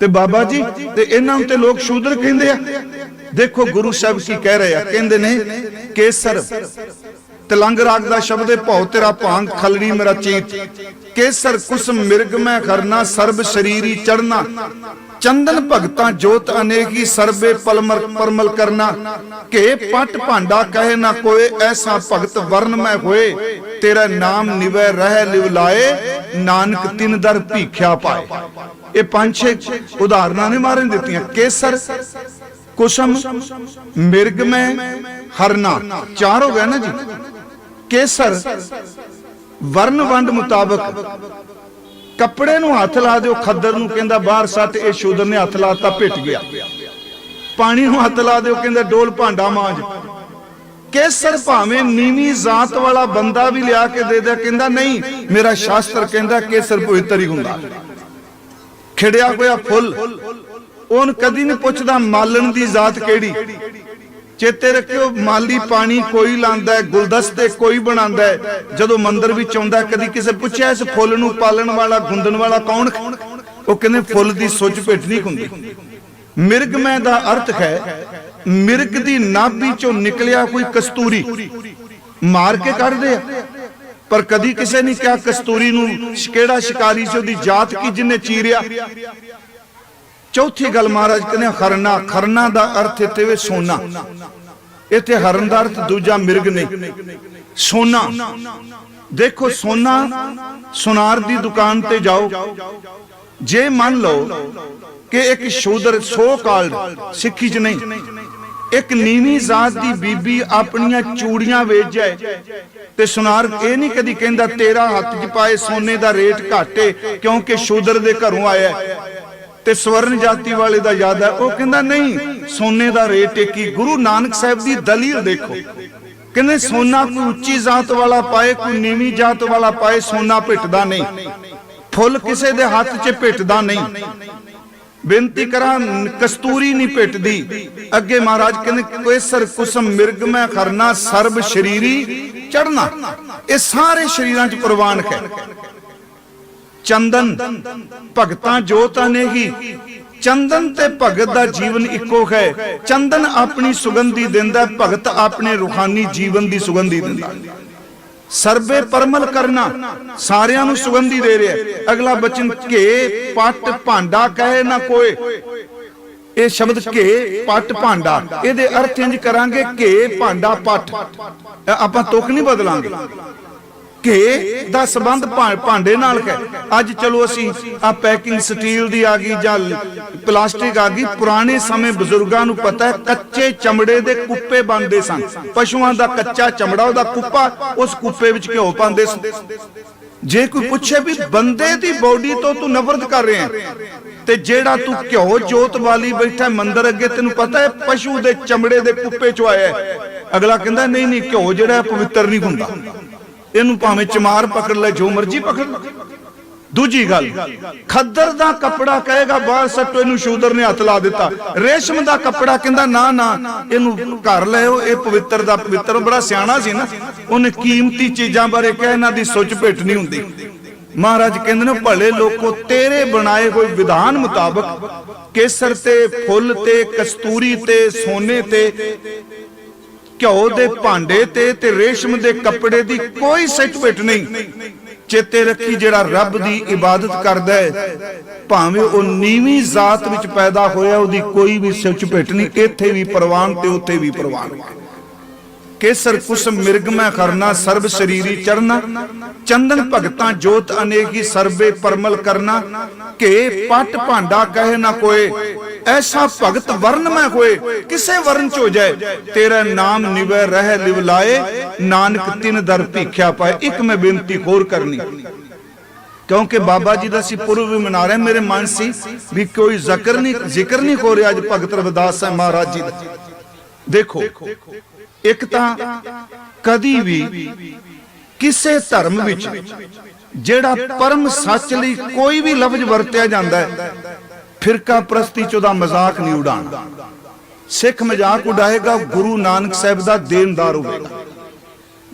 ਤੇ ਬਾਬਾ ਜੀ, ਤੇ ਇਹਨਾਂ ਨੂੰ ਤੇ ਲੋਕ ਸ਼ੂਦਰ ਕਹਿੰਦੇ ਆ। ਦੇਖੋ ਗੁਰੂ ਸਾਹਿਬ ਕੀ ਕਹਿ ਰਹੇ ਆ। ਕਹਿੰਦੇ ਨੇ, ਕੇਸਰ ਤਲੰਗ ਰਾਗ ਦਾ ਸ਼ਬਦ ਹੈ, ਭਉ ਤੇਰਾ ਭਾਂਗ ਖਲੜੀ ਮੇਰਾ ਚੀਤ ਕੇਸਰ ਕੁਸਮ ਮਿਰਗ ਮੈਂ ਕਰਨਾ ਸਰਬ ਸ਼ਰੀਰੀ ਚੜਨਾ ਚੰਦਨ ਭਗਤਾਂ ਜੋਤ ਅਨੇਕੀ, ਸਰਬੇ ਪਲਮਰ ਪਰਮਲ ਕਰਨਾ। ਕੇ ਪਟ ਭਾਂਡਾ ਕਹੇ ਨਾ ਕੋਏ, ਐਸਾ ਭਗਤ ਵਰਨ ਮੈਂ ਹੋਏ। ਤੇਰਾ ਨਾਮ ਨਿਵੈ, ਰਹਿ ਲਿਵ ਲਾਏ, ਨਾਨਕ ਤਿਨ ਦਰ ਭੀਖਿਆ ਪਾਏ। ਇਹ ਪੰਜ ਛੇ ਉਦਾਹਰਨਾਂ ਨੇ ਮਾਰਨ ਦਿੱਤੀਆਂ। ਕੇਸਰ ਕੁਸਮ ਮਿਰਗ ਮੈਂ ਹਰਨਾ। ਚਾਰ ਹੋ ਗਏ ਨਾ ਜੀ? ਕੇਸਰ ਵਰਨ ਵੰਡ ਮੁਤਾਬਕ ਕੱਪੜੇ ਨੂੰ ਹੱਥ ਲਾ ਦਿਓ, ਖੱਦਰ ਨੂੰ ਕਹਿੰਦਾ ਬਾਹਰ ਸੱਟ, ਇਹ ਸ਼ੂਦਰ ਨੇ ਹੱਥ ਲਾਤਾ ਪਿੱਟ ਗਿਆ। ਪਾਣੀ ਨੂੰ ਹੱਥ ਲਾ ਦਿਓ, ਕਹਿੰਦਾ ਡੋਲ ਭਾਂਡਾ ਮਾਂਜ। ਕੇਸਰ ਭਾਵੇਂ ਨੀਵੀਂ ਜ਼ਾਤ ਵਾਲਾ ਬੰਦਾ ਵੀ ਲਿਆ ਕੇ ਦੇ ਦੇ ਕਹਿੰਦਾ ਨਹੀਂ, ਮੇਰਾ ਸ਼ਾਸਤਰ ਕਹਿੰਦਾ ਕੇਸਰ ਪਵਿੱਤਰ ਹੀ ਹੁੰਦਾ। ਖਿੜਿਆ ਹੋਇਆ ਫੁੱਲ, ਉਹਨ ਕਦੀ ਨਹੀਂ ਪੁੱਛਦਾ ਮਾਲਣ ਦੀ ਜ਼ਾਤ ਕਿਹੜੀ। ਚੇਤੇ ਰੱਖਿਓ ਮਾਲੀ ਪਾਣੀ ਕੋਈ ਲਾਂਦਾ ਹੈ, ਗੁਲਦਸਤੇ ਕੋਈ ਬਣਾਉਂਦਾ ਹੈ, ਜਦੋਂ ਮੰਦਰ ਵਿੱਚ ਆਉਂਦਾ ਕਦੀ ਕਿਸੇ ਪੁੱਛਿਆ ਇਸ ਫੁੱਲ ਨੂੰ ਪਾਲਣ ਵਾਲਾ, ਗੁੰਦਣ ਵਾਲਾ ਕੌਣ? ਉਹ ਕਹਿੰਦੇ ਫੁੱਲ ਦੀ ਸੁੱਚ ਭੇਟ ਨਹੀਂ ਹੁੰਦੀ। ਮਿਰਗਮੈ ਦਾ ਅਰਥ ਹੈ, ਮਿਰਗ ਦੀ ਨਾਭੀ ਚੋਂ ਨਿਕਲਿਆ ਕੋਈ ਕਸਤੂਰੀ। ਮਾਰ ਕੇ ਕੱਢਦੇ ਆ। ਪਰ ਕਦੀ ਕਿਸੇ ਨੇ ਕਿਹਾ ਕਸਤੂਰੀ ਨੂੰ ਕਿਹੜਾ ਸ਼ਿਕਾਰੀ ਸੀ, ਉਹਦੀ ਜਾਤ ਕੀ ਜਿੰਨੇ ਚੀਰਿਆ? ਚੌਥੀ ਗੱਲ ਮਹਾਰਾਜ ਕਹਿੰਦੇ ਖਰਨਾ ਖਰਨਾ ਦਾ ਅਰਥ ਇੱਥੇ ਵੇ ਸੋਨਾ। ਇੱਥੇ ਹਰਨ ਦਾ ਅਰਥ ਦੂਜਾ ਮਿਰਗ ਨਹੀਂ। ਸੋਨਾ। ਦੇਖੋ, ਸੋਨਾ ਸੁਨਾਰ ਦੀ ਦੁਕਾਨ ਤੇ ਜਾਓ। ਜੇ ਮੰਨ ਲਓ ਕਿ ਇੱਕ ਸ਼ੂਦਰ ਸੋ ਕਾਲ ਸਿੱਖੀ ਚ ਨਹੀਂ, ਇੱਕ ਨੀਵੀਂ ਜ਼ਾਤ ਦੀ ਬੀਬੀ ਆਪਣੀਆਂ ਚੂੜੀਆਂ ਵੇਚ ਜਾਏ ਤੇ ਸੁਨਾਰ ਇਹ ਨਹੀਂ ਕਦੀ ਕਹਿੰਦਾ, ਤੇਰਾ ਹੱਥ 'ਚ ਪਾਏ ਸੋਨੇ ਦਾ ਰੇਟ ਘਾਟੇ ਕਿਉਂਕਿ ਸ਼ੂਦਰ ਦੇ ਘਰੋਂ ਆਇਆ। ਤੇ ਸਵਰਨ ਜਾਤੀ ਵਾਲੇ ਦਾ ਯਾਦ ਹੈ। ਉਹ ਕਹਿੰਦਾ, ਨਹੀਂ, ਸੋਨੇ ਦਾ ਰੇਟ ਇੱਕ ਗੁਰੂ ਨਾਨਕ ਸਾਹਿਬ ਦੀ ਦਲੀਲ ਦੇਖੋ। ਕਹਿੰਦੇ, ਸੋਨਾ ਕੋਈ ਉੱਚੀ ਜ਼ਾਤ ਵਾਲਾ ਪਾਏ, ਕੋਈ ਨੀਵੀਂ ਜ਼ਾਤ ਵਾਲਾ ਪਾਏ, ਸੋਨਾ ਭਿੱਟਦਾ ਨਹੀਂ। ਫੁੱਲ ਕਿਸੇ ਦੇ ਹੱਥ 'ਚ ਭਿੱਟਦਾ ਨਹੀਂ। ਬੇਨਤੀ ਕਰਾਂ, ਕਸਤੂਰੀ ਨਹੀਂ ਭਿੱਟਦੀ ਅੱਗੇ ਮਹਾਰਾਜ ਕਹਿੰਦੇ ਕੋਇਸਰ ਕੁਸਮ ਮਿਰਗ ਮੈਂ ਖਰਨਾ, ਸਰਬ ਸ਼ਰੀਰੀ ਚੜਨਾ ਇਹ ਸਾਰੇ ਸ਼ਰੀਰਾਂ 'ਚ ਪ੍ਰਵਾਨਕ ਹੈ। ਚੰਦਨ, ਭਗਤਾਂ ਜੋਤਾਂ ਨੇ ਚੰਦਨ ਤੇ ਭਗਤ ਦਾ ਜੀਵਨ ਇੱਕੋ ਹੈ। ਚੰਦਨ ਆਪਣੀ ਸੁਗੰਧੀ ਦਿੰਦਾ ਭਗਤ ਆਪਣੇ ਰੂਹਾਨੀ ਜੀਵਨ ਦੀ ਸੁਗੰਧੀ ਦਿੰਦਾ ਸਰਬੇ ਪਰਮਲ ਕਰਨਾ, ਸਾਰਿਆਂ ਨੂੰ ਸੁਗੰਧੀ ਦੇ ਰਿਹਾ ਅਗਲਾ ਬਚਨ, ਕੇ ਪੱਟ ਭਾਂਡਾ ਕਹੇ ਨਾ ਕੋਏ। ਇਹ ਸ਼ਬਦ ਘੇ ਪੱਟ ਭਾਂਡਾ ਇਹਦੇ ਅਰਥ ਇੰਜ ਕਰਾਂਗੇ ਘੇ ਭਾਂਡਾ ਪੱਟ। ਆਪਾਂ ਤੁਕ ਨਹੀਂ ਬਦਲਾਂਗੇ। ਘੇ ਦਾ ਸੰਬੰਧ ਭਾਂਡੇ ਨਾਲ ਹੈ। ਅੱਜ ਚਲੋ ਅਸੀਂ ਆ ਪੈਕਿੰਗ ਸਟੀਲ ਦੀ ਆ ਗਈ ਜਾਂ ਪਲਾਸਟਿਕ ਆ ਗਈ। ਪੁਰਾਣੇ ਸਮੇਂ ਬਜ਼ੁਰਗਾਂ ਨੂੰ ਪਤਾ ਹੈ, ਕੱਚੇ ਚਮੜੇ ਦੇ ਕੁੱਪੇ ਬਣਦੇ ਸਨ। ਪਸ਼ੂਆਂ ਦਾ ਕੱਚਾ ਚਮੜਾ, ਉਹਦਾ ਕੁੱਪਾ ਉਸ ਕੁੱਪੇ ਵਿੱਚ ਘਿਓ ਪਾਉਂਦੇ ਸਨ। ਜੇ ਕੋਈ ਪੁੱਛੇ ਵੀ ਬੰਦੇ ਦੀ ਬੋਡੀ ਤੋਂ ਤੂੰ ਨਫ਼ਰਤ ਕਰ ਰਿਹਾ ਹੈ, ਤੇ ਜਿਹੜਾ ਤੂੰ ਘਿਓ ਜੋਤ ਵਾਲੀ ਬੈਠਾ ਮੰਦਰ ਅੱਗੇ, ਤੈਨੂੰ ਪਤਾ ਹੈ ਪਸ਼ੂ ਦੇ ਚਮੜੇ ਦੇ ਕੁੱਪੇ ਚੋਂ ਆਇਆ ਅਗਲਾ ਕਹਿੰਦਾ, ਨਹੀਂ ਨਹੀਂ, ਘਿਓ ਜਿਹੜਾ ਪਵਿੱਤਰ ਨਹੀਂ ਹੁੰਦਾ। ਇਹਨੂੰ ਭਾਵੇਂ ਚਮਾਰ ਪਕੜ ਲੈ, ਜੋ ਮਰਜ਼ੀ ਪਕੜ ਲੈ। ਦੂਜੀ ਗੱਲ, ਖੱਦਰ ਦਾ ਕੱਪੜਾ ਕਹੇਗਾ, ਬਾਹਰ ਸੱਟੋ, ਇਹਨੂੰ ਸ਼ੂਦਰ ਨੇ ਹੱਥ ਲਾ ਦਿੱਤਾ। ਰੇਸ਼ਮ ਦਾ ਕੱਪੜਾ ਕਹਿੰਦਾ, ਨਾ ਨਾ, ਇਹਨੂੰ ਘਰ ਲਿਓ ਇਹ ਪਵਿੱਤਰ ਦਾ ਪਵਿੱਤਰ ਬੜਾ ਸਿਆਣਾ ਸੀ ਨਾ। ਉਹਨੇ ਕੀਮਤੀ ਚੀਜ਼ਾਂ ਬਾਰੇ ਕਿਹਾ, ਇਹਨਾਂ ਦੀ ਸੁੱਚ ਭੇਟ ਨਹੀਂ ਹੁੰਦੀ। ਮਹਾਰਾਜ ਕਹਿੰਦੇ ਨੇ, ਭਲੇ ਲੋਕੋ, ਤੇਰੇ ਬਣਾਏ ਹੋਏ ਵਿਧਾਨ ਮੁਤਾਬਕ ਕੇਸਰ ਤੇ, ਫੁੱਲ ਤੇ, ਕਸਤੂਰੀ ਤੇ, ਸੋਨੇ ਤੇ ਘਿਓ ਦੇ ਭਾਂਡੇ ਤੇ ਤੇ ਰੇਸ਼ਮ ਦੇ ਕੱਪੜੇ ਦੀ ਕੋਈ ਸਿੱਟ ਪਿੱਟ ਨਹੀਂ। ਚੇਤੇ ਰੱਖੀ ਜਿਹੜਾ ਰੱਬ ਦੀ ਇਬਾਦਤ ਕਰਦਾ ਹੈ। ਭਾਵੇਂ ਉਹ ਨੀਵੀਂ ਜ਼ਾਤ ਵਿੱਚ ਪੈਦਾ ਹੋਇਆ, ਉਹਦੀ ਕੋਈ ਵੀ ਸਿਰ ਝਪੇਟ ਨਹੀਂ। ਇੱਥੇ ਵੀ ਪ੍ਰਵਾਨ ਤੇ ਉੱਥੇ ਵੀ ਪ੍ਰਵਾਨ। ਕੇਸਰ ਕੁਸਮ ਮਿਰਗ ਮੈਂ ਕਰਨਾ ਸਰਬ ਸ਼ਰੀਰੀ ਚੜਨਾ ਚੰਦਨ ਭਗਤਾਂ ਜੋਤ ਅਨੇਕੀ, ਸਰਬੇ ਪਰਮਲ ਕਰਨਾ। ਕੇ ਪਟ ਭਾਂਡਾ ਕਹੇ ਨਾ ਕੋਏ, ਐਸਾ ਭਗਤ ਵਰਨ ਮੈਂ ਹੋਏ ਕਿਸੇ ਵਰਨ ਚ ਹੋ ਜਾਏ। ਤੇਰਾ ਨਾਮ ਨਿਵੈ, ਰਹਿ ਲਿਵ ਲਾਏ। ਨਾਨਕ ਤਿਨ ਦਰ ਭੀਖਿਆ ਪਾਏ, ਇੱਕ ਮੈਂ ਬੇਨਤੀ ਹੋਰ ਕਰਨੀ। ਕਿਉਂਕਿ ਬਾਬਾ ਜੀ ਦਾ ਸੀ ਪੁਰਬ ਵੀ ਮਨਾ ਰਹੇ ਮੇਰੇ ਮਨ ਸੀ ਵੀ ਕੋਈ ਜ਼ਿਕਰ ਨਹੀਂ ਜ਼ਿਕਰ ਨਹੀਂ ਹੋ ਰਿਹਾ ਅੱਜ ਭਗਤ ਰਵਿਦਾਸ ਸਾਹਿਬ ਮਹਾਰਾਜ ਜੀ ਦਾ। ਦੇਖੋ ਇੱਕ ਤਾਂ ਕਦੀ ਵੀ ਕਿਸੇ ਧਰਮ ਵਿੱਚ ਜਿਹੜਾ ਪਰਮ ਸੱਚ ਲਈ ਕੋਈ ਵੀ ਲਫ਼ਜ਼ ਵਰਤਿਆ ਜਾਂਦਾ ਹੈ, ਫਿਰਕਾ ਪ੍ਰਸਤੀ ਚ ਉਹਦਾ ਮਜ਼ਾਕ ਨਹੀਂ ਉਡਾਉਣਾ। ਸਿੱਖ ਮਜ਼ਾਕ ਉਡਾਏਗਾ, ਗੁਰੂ ਨਾਨਕ ਸਾਹਿਬ ਦਾ ਦੇਣਦਾਰ ਹੋਵੇਗਾ।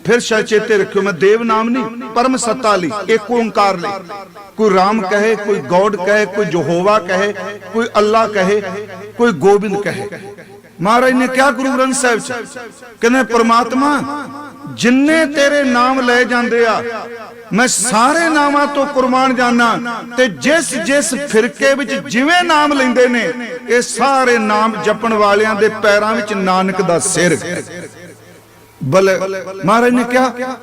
ਫਿਰ ਸ਼ਾਇਦ ਰੱਖਿਓ, ਮੈਂ ਦੇਵ ਨਾਮ ਨਹੀਂ, ਪਰਮ ਸੱਤਾ ਲਈ, ਇੱਕ ਓੰਕਾਰ ਲਈ। ਕੋਈ ਰਾਮ ਕਹੇ, ਕੋਈ ਗੋਡ ਕਹੇ, ਕੋਈ ਯਹੋਵਾ ਕਹੇ, ਕੋਈ ਅੱਲਾ ਕਹੇ, ਕੋਈ ਗੋਬਿੰਦ ਕਹੇ। ਮਹਾਰਾਜ ਨੇ ਕਿਹਾ ਗੁਰੂ ਗ੍ਰੰਥ ਸਾਹਿਬ ਚ, ਕਹਿੰਦੇ ਪ੍ਰਮਾਤਮਾ, ਜਿੰਨੇ ਤੇਰੇ ਨਾਮ ਲੈ ਜਾਂਦੇ ਆ, ਮੈਂ ਸਾਰੇ ਨਾਮਾਂ ਤੋਂ ਕੁਰਬਾਨ ਜਾਣਾ ਤੇ ਜਿਸ ਜਿਸ ਫਿਰਕੇ ਵਿੱਚ ਜਿਵੇਂ ਨਾਮ ਲੈਂਦੇ ਨੇ, ਇਹ ਸਾਰੇ ਨਾਮ ਜਪਣ ਵਾਲਿਆਂ ਦੇ ਪੈਰਾਂ ਵਿੱਚ ਨਾਨਕ ਦਾ ਸਿਰ। ਬਲ, ਮਹਾਰਾਜ ਨੇ ਕਿਹਾ,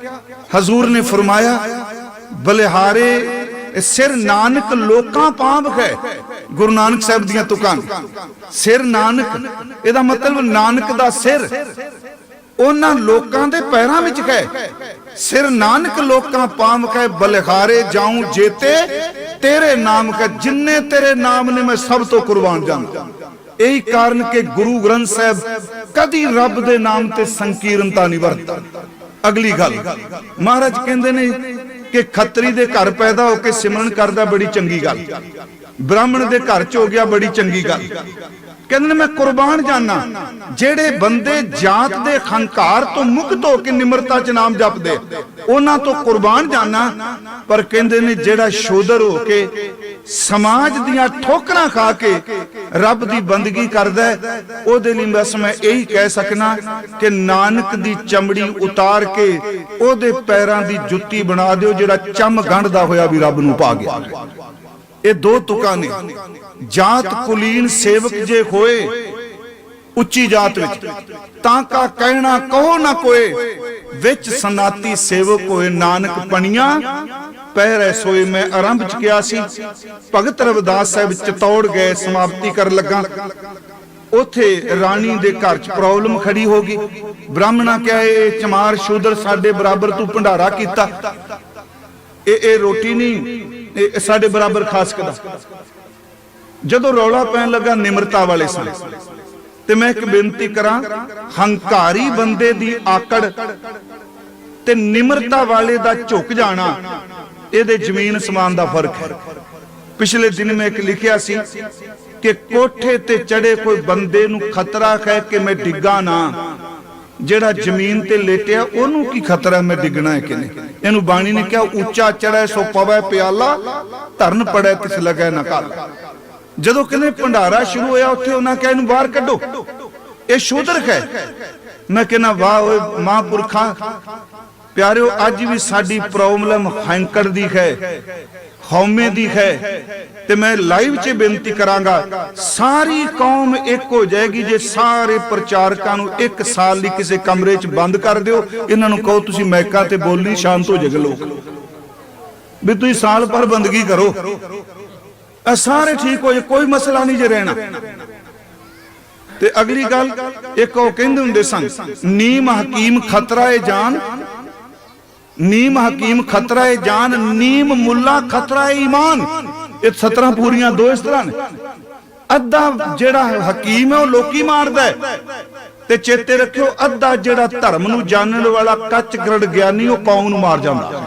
ਹਜ਼ੂਰ ਨੇ ਫਰਮਾਇਆ, ਬਲਿਹਾਰੇ ਸਿਰ ਨਾਨਕ ਲੋਕਾਂ ਪਾਂਵ ਹੈ ਗੁਰੂ ਨਾਨਕ ਸਾਹਿਬ ਦੀਆਂ ਤੁਕਾਂ ਸਿਰ ਨਾਨਕ, ਇਹਦਾ ਮਤਲਬ ਨਾਨਕ ਦਾ ਸਿਰ। ਉਹਨਾਂ ਲੋਕਾਂ ਦੇ ਪੈਰਾਂ ਵਿੱਚ ਹੈ। ਸਿਰ ਨਾਨਕ ਲੋਕਾਂ ਪਾਮ ਕੈ ਬਲਿਹਾਰੇ ਜਾਉ ਜੇਤੇ। ਤੇਰੇ ਨਾਮ ਕੈ ਜਿੰਨੇ ਤੇਰੇ ਨਾਮ ਨੇ ਮੈਂ ਸਭ ਤੋਂ ਕੁਰਬਾਨ ਜਾਂਦਾ ਇਹੀ ਕਾਰਨ ਕਿ ਗੁਰੂ ਗ੍ਰੰਥ ਸਾਹਿਬ ਕਦੀ ਰੱਬ ਦੇ ਨਾਮ ਤੇ ਸੰਕੀਰਨਤਾ ਨਹੀਂ ਵਰਤਦਾ। ਅਗਲੀ ਗੱਲ, ਮਹਾਰਾਜ ਕਹਿੰਦੇ ਨੇ ਕਿ ਖੱਤਰੀ ਦੇ ਘਰ ਪੈਦਾ ਹੋ ਕੇ ਸਿਮਰਨ ਕਰਦਾ ਬੜੀ ਚੰਗੀ ਗੱਲ। ਬ੍ਰਾਹਮਣ ਦੇ ਘਰ ਚ ਹੋ ਗਿਆ ਬੜੀ ਚੰਗੀ ਗੱਲ। ਕਹਿੰਦੇ ਨੇ, ਮੈਂ ਕੁਰਬਾਨ ਜਾਣਾ ਜਿਹੜੇ ਬੰਦੇ ਜਾਤ ਦੇ ਹੰਕਾਰ ਤੋਂ ਮੁਕਤ ਹੋ ਕੇ ਨਿਮਰਤਾ ਚ ਨਾਮ ਜਪਦੇ, ਉਹਨਾਂ ਤੋਂ ਕੁਰਬਾਨ ਜਾਣਾ ਪਰ ਕਹਿੰਦੇ ਨੇ, ਜਿਹੜਾ ਸ਼ੋਦਰ ਹੋ ਕੇ ਸਮਾਜ ਦੀਆਂ ਠੋਕਰਾਂ ਖਾ ਕੇ ਰੱਬ ਦੀ ਬੰਦਗੀ ਕਰਦਾ ਉਹਦੇ ਲਈ ਬਸ ਮੈਂ ਇਹੀ ਕਹਿ ਸਕਣਾ ਕਿ ਨਾਨਕ ਦੀ ਚਮੜੀ ਉਤਾਰ ਕੇ ਉਹਦੇ ਪੈਰਾਂ ਦੀ ਜੁੱਤੀ ਬਣਾ ਦਿਓ, ਜਿਹੜਾ ਚਮ ਗੰਢਦਾ ਹੋਇਆ ਵੀ ਰੱਬ ਨੂੰ ਪਾ ਗਿਆ। ਇਹ ਦੋ ਤੁਕਾਂ ਨੇ। ਜਾਤ ਕੁਲੀਨ ਸੇਵਕ ਜੇ ਹੋਏ, ਉੱਚੀ ਜਾਤ ਵਿੱਚ, ਤਾਂ ਕਾ ਕਹਿਣਾ ਕਹੋ ਨਾ ਕੋਏ, ਵਿੱਚ ਸਨਾਤੀ ਸੇਵਕ ਹੋਏ ਨਾਨਕ ਪਣੀਆਂ, ਪਹਿਰੇ ਸੋਏ ਮੈਂ ਆਰੰਭ ਚ ਕਿਹਾ ਸੀ, ਭਗਤ ਰਵਿਦਾਸ ਸਾਹਿਬ ਚਤੌੜ ਗਏ, ਸਮਾਪਤੀ ਕਰਨ ਲੱਗਾ। ਉਥੇ ਰਾਣੀ ਦੇ ਘਰ ਚ ਪ੍ਰੋਬਲਮ ਖੜੀ ਹੋ ਗਈ। ਬ੍ਰਾਹਮਣਾ ਕਿਹਾ, ਇਹ ਚਮਾਰ ਸ਼ੂਦਰ ਸਾਡੇ ਬਰਾਬਰ ਤੂੰ ਭੰਡਾਰਾ ਕੀਤਾ। ਇਹ ਇਹ ਰੋਟੀ ਨਹੀਂ ਸਾਡੇ ਬਰਾਬਰ ਖਾ ਸਕਦਾ ਜਦੋਂ ਰੌਲਾ ਪੈਣ ਲੱਗਾ ਨਿਮਰਤਾ ਵਾਲੇ ਸਨ ਤੇ ਮੈਂ ਇੱਕ ਬੇਨਤੀ ਕਰਾਂ, ਹੰਕਾਰੀ ਬੰਦੇ ਦੀ ਆਕੜ ਤੇ ਨਿਮਰਤਾ ਵਾਲੇ ਦਾ ਝੁਕ ਜਾਣਾ, ਇਹਦੇ ਜ਼ਮੀਨ ਸਮਾਨ ਦਾ ਫ਼ਰਕ ਹੈ। ਪਿਛਲੇ ਦਿਨ ਮੈਂ ਇੱਕ ਲਿਖਿਆ ਸੀ ਕਿ ਕੋਠੇ ਤੇ ਚੜੇ ਕੋਈ ਬੰਦੇ ਨੂੰ ਖਤਰਾ ਹੈ ਕਿ ਮੈਂ ਡਿੱਗਾ ਨਾ। ਜਿਹੜਾ ਜ਼ਮੀਨ ਤੇ ਲੇਟਿਆ, ਉਹਨੂੰ ਕੀ ਖਤਰਾ ਮੈਂ ਡਿੱਗਣਾ ਹੈ ਕਿ ਨਹੀਂ? ਇਹਨੂੰ ਬਾਣੀ ਨੇ ਕਿਹਾ, ਉੱਚਾ ਚੜੈ ਸੋ ਪਵੈ ਪਿਆਲਾ, ਧਰਨ ਪੜੈ ਤਿਸ ਲਗੈ ਨਕਾਲ ਜਦੋਂ ਕਹਿੰਦੇ ਭੰਡਾਰਾ ਸ਼ੁਰੂ ਹੋਇਆ, ਉੱਥੇ ਉਹਨਾਂ ਕਿਹਾ, ਇਹਨੂੰ ਬਾਹਰ ਕੱਢੋ। ਇਹ ਸ਼ੂਦਰਕ ਹੈ। ਮੈਂ ਕਹਿੰਦਾ, ਵਾਹ ਓਏ ਮਹਾਂਪੁਰਖਾਂ। ਪਿਆਰਿਓ, ਅੱਜ ਵੀ ਸਾਡੀ ਪ੍ਰੋਬਲਮ ਹੈਂਕੜ ਦੀ ਹੈ। ਹਉਮੈ ਦੀ ਹੈ ਤੇ ਮੈਂ ਲਾਈਵ 'ਚ ਬੇਨਤੀ ਕਰਾਂਗਾ, ਸਾਰੀ ਕੌਮ ਇੱਕ ਹੋ ਜਾਏਗੀ ਜੇ ਸਾਰੇ ਪ੍ਰਚਾਰਕਾਂ ਨੂੰ ਇੱਕ ਸਾਲ ਲਈ ਕਿਸੇ ਕਮਰੇ 'ਚ ਬੰਦ ਕਰ ਦਿਓ। ਇਹਨਾਂ ਨੂੰ ਕਹੋ ਤੁਸੀਂ ਮੈਕਾਂ ਤੇ ਬੋਲੀ ਸ਼ਾਂਤ ਹੋ ਜਾਗੇ ਲੋਕ। ਵੀ ਤੁਸੀਂ ਸਾਲ ਭਰ ਬੰਦਗੀ ਕਰੋ। ਇਹ ਸਾਰੇ ਠੀਕ ਹੋ ਜੇ ਕੋਈ ਮਸਲਾ ਨਹੀਂ ਜੇ ਰਹਿਣਾ। ਤੇ ਅਗਲੀ ਗੱਲ, ਇੱਕ ਉਹ ਕਹਿੰਦੇ ਹੁੰਦੇ ਸਨ, ਨੀਮ ਹਕੀਮ ਖਤਰਾ ਏ ਜਾਨ ਨੀਮ ਹਕੀਮ ਖਤਰਾ ਏ ਜਾਨ, ਨੀਮ ਮੁੱਲਾ ਖਤਰਾ ਏ ਈਮਾਨ। ਇਹ 17 ਪੂਰੀਆਂ ਦੋ ਇਸ ਤਰ੍ਹਾਂ ਨੇ। ਅੱਧਾ ਜਿਹੜਾ ਹਕੀਮ ਹੈ ਉਹ ਲੋਕੀ ਮਾਰਦਾ ਹੈ। ਤੇ ਚੇਤੇ ਰੱਖਿਓ, ਅੱਧਾ ਜਿਹੜਾ ਧਰਮ ਨੂੰ ਜਾਣਨ ਵਾਲਾ ਕੱਚ ਗਰੜ ਗਿਆਨੀ ਉਹ ਕੌਮ ਨੂੰ ਮਾਰ ਜਾਂਦਾ।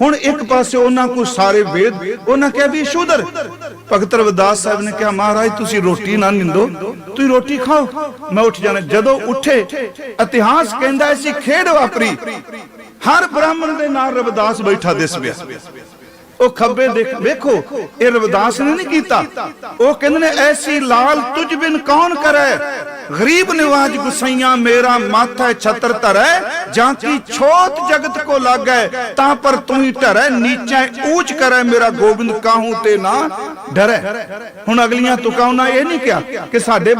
ਹੁਣ ਇੱਕ ਪਾਸੇ ਉਹਨਾਂ ਕੋ ਸਾਰੇ ਵੇਦ, ਉਹਨਾਂ ਕਿਹਾ ਵੀ ਸ਼ੂਦਰ। ਭਗਤ ਰਵਿਦਾਸ ਸਾਹਿਬ ਨੇ ਕਿਹਾ, ਮਹਾਰਾਜ, ਤੁਸੀਂ ਰੋਟੀ ਨਾ ਨਿੰਦੋ, ਤੁਸੀਂ ਰੋਟੀ ਖਾਓ। ਮੈਂ ਉੱਠ ਜਾਣਾ, ਜਦੋਂ ਉੱਠੇ, ਇਤਿਹਾਸ ਕਹਿੰਦਾ ਸੀ ਖੇਡ ਵਾਪਰੀ। ਹਰ ਬ੍ਰਾਹਮਣ ਦੇ ਨਾਲ ਰਵਿਦਾਸ ਬੈਠਾ ਦਿਸ ਪਿਆ। ਉਹ ਖੱਬੇ ਦੇਖ, ਵੇਖੋ, ਇਹ ਰਵਿਦਾਸ ਨੇ ਨਹੀਂ ਕੀਤਾ। ਉਹ ਕਹਿੰਦੇ ਨੇ, ਐਸੀ ਲਾਲ ਤੁਝ ਬਿਨ ਕੌਣ ਕਰੇ? ਗਰੀਬ ਨਿਵਾਜ ਗੁਸਈਆਂ, ਮੇਰਾ ਮਾਥਾ ਛਤਰ ਧਰੈ, ਜਾਂ ਕੀ ਛੋਤ ਜਗਤ ਕੋ ਲਾਗੈ? ਤਾਂ ਪਰ ਤੂੰ ਹੀ ਧਰੈ, ਨੀਚੇ ਊਚ ਕਰੈ, ਮੇਰਾ ਗੋਬਿੰਦ ਕਾਹੂ ਤੇ ਨਾ ਡਰੈ? ਹੁਣ ਅਗਲੀਆਂ ਤੁਕਾਂ ਉਹਨਾਂ ਇਹ ਨਹੀਂ ਕਿਹਾ ਕਿ ਸਾਡੇ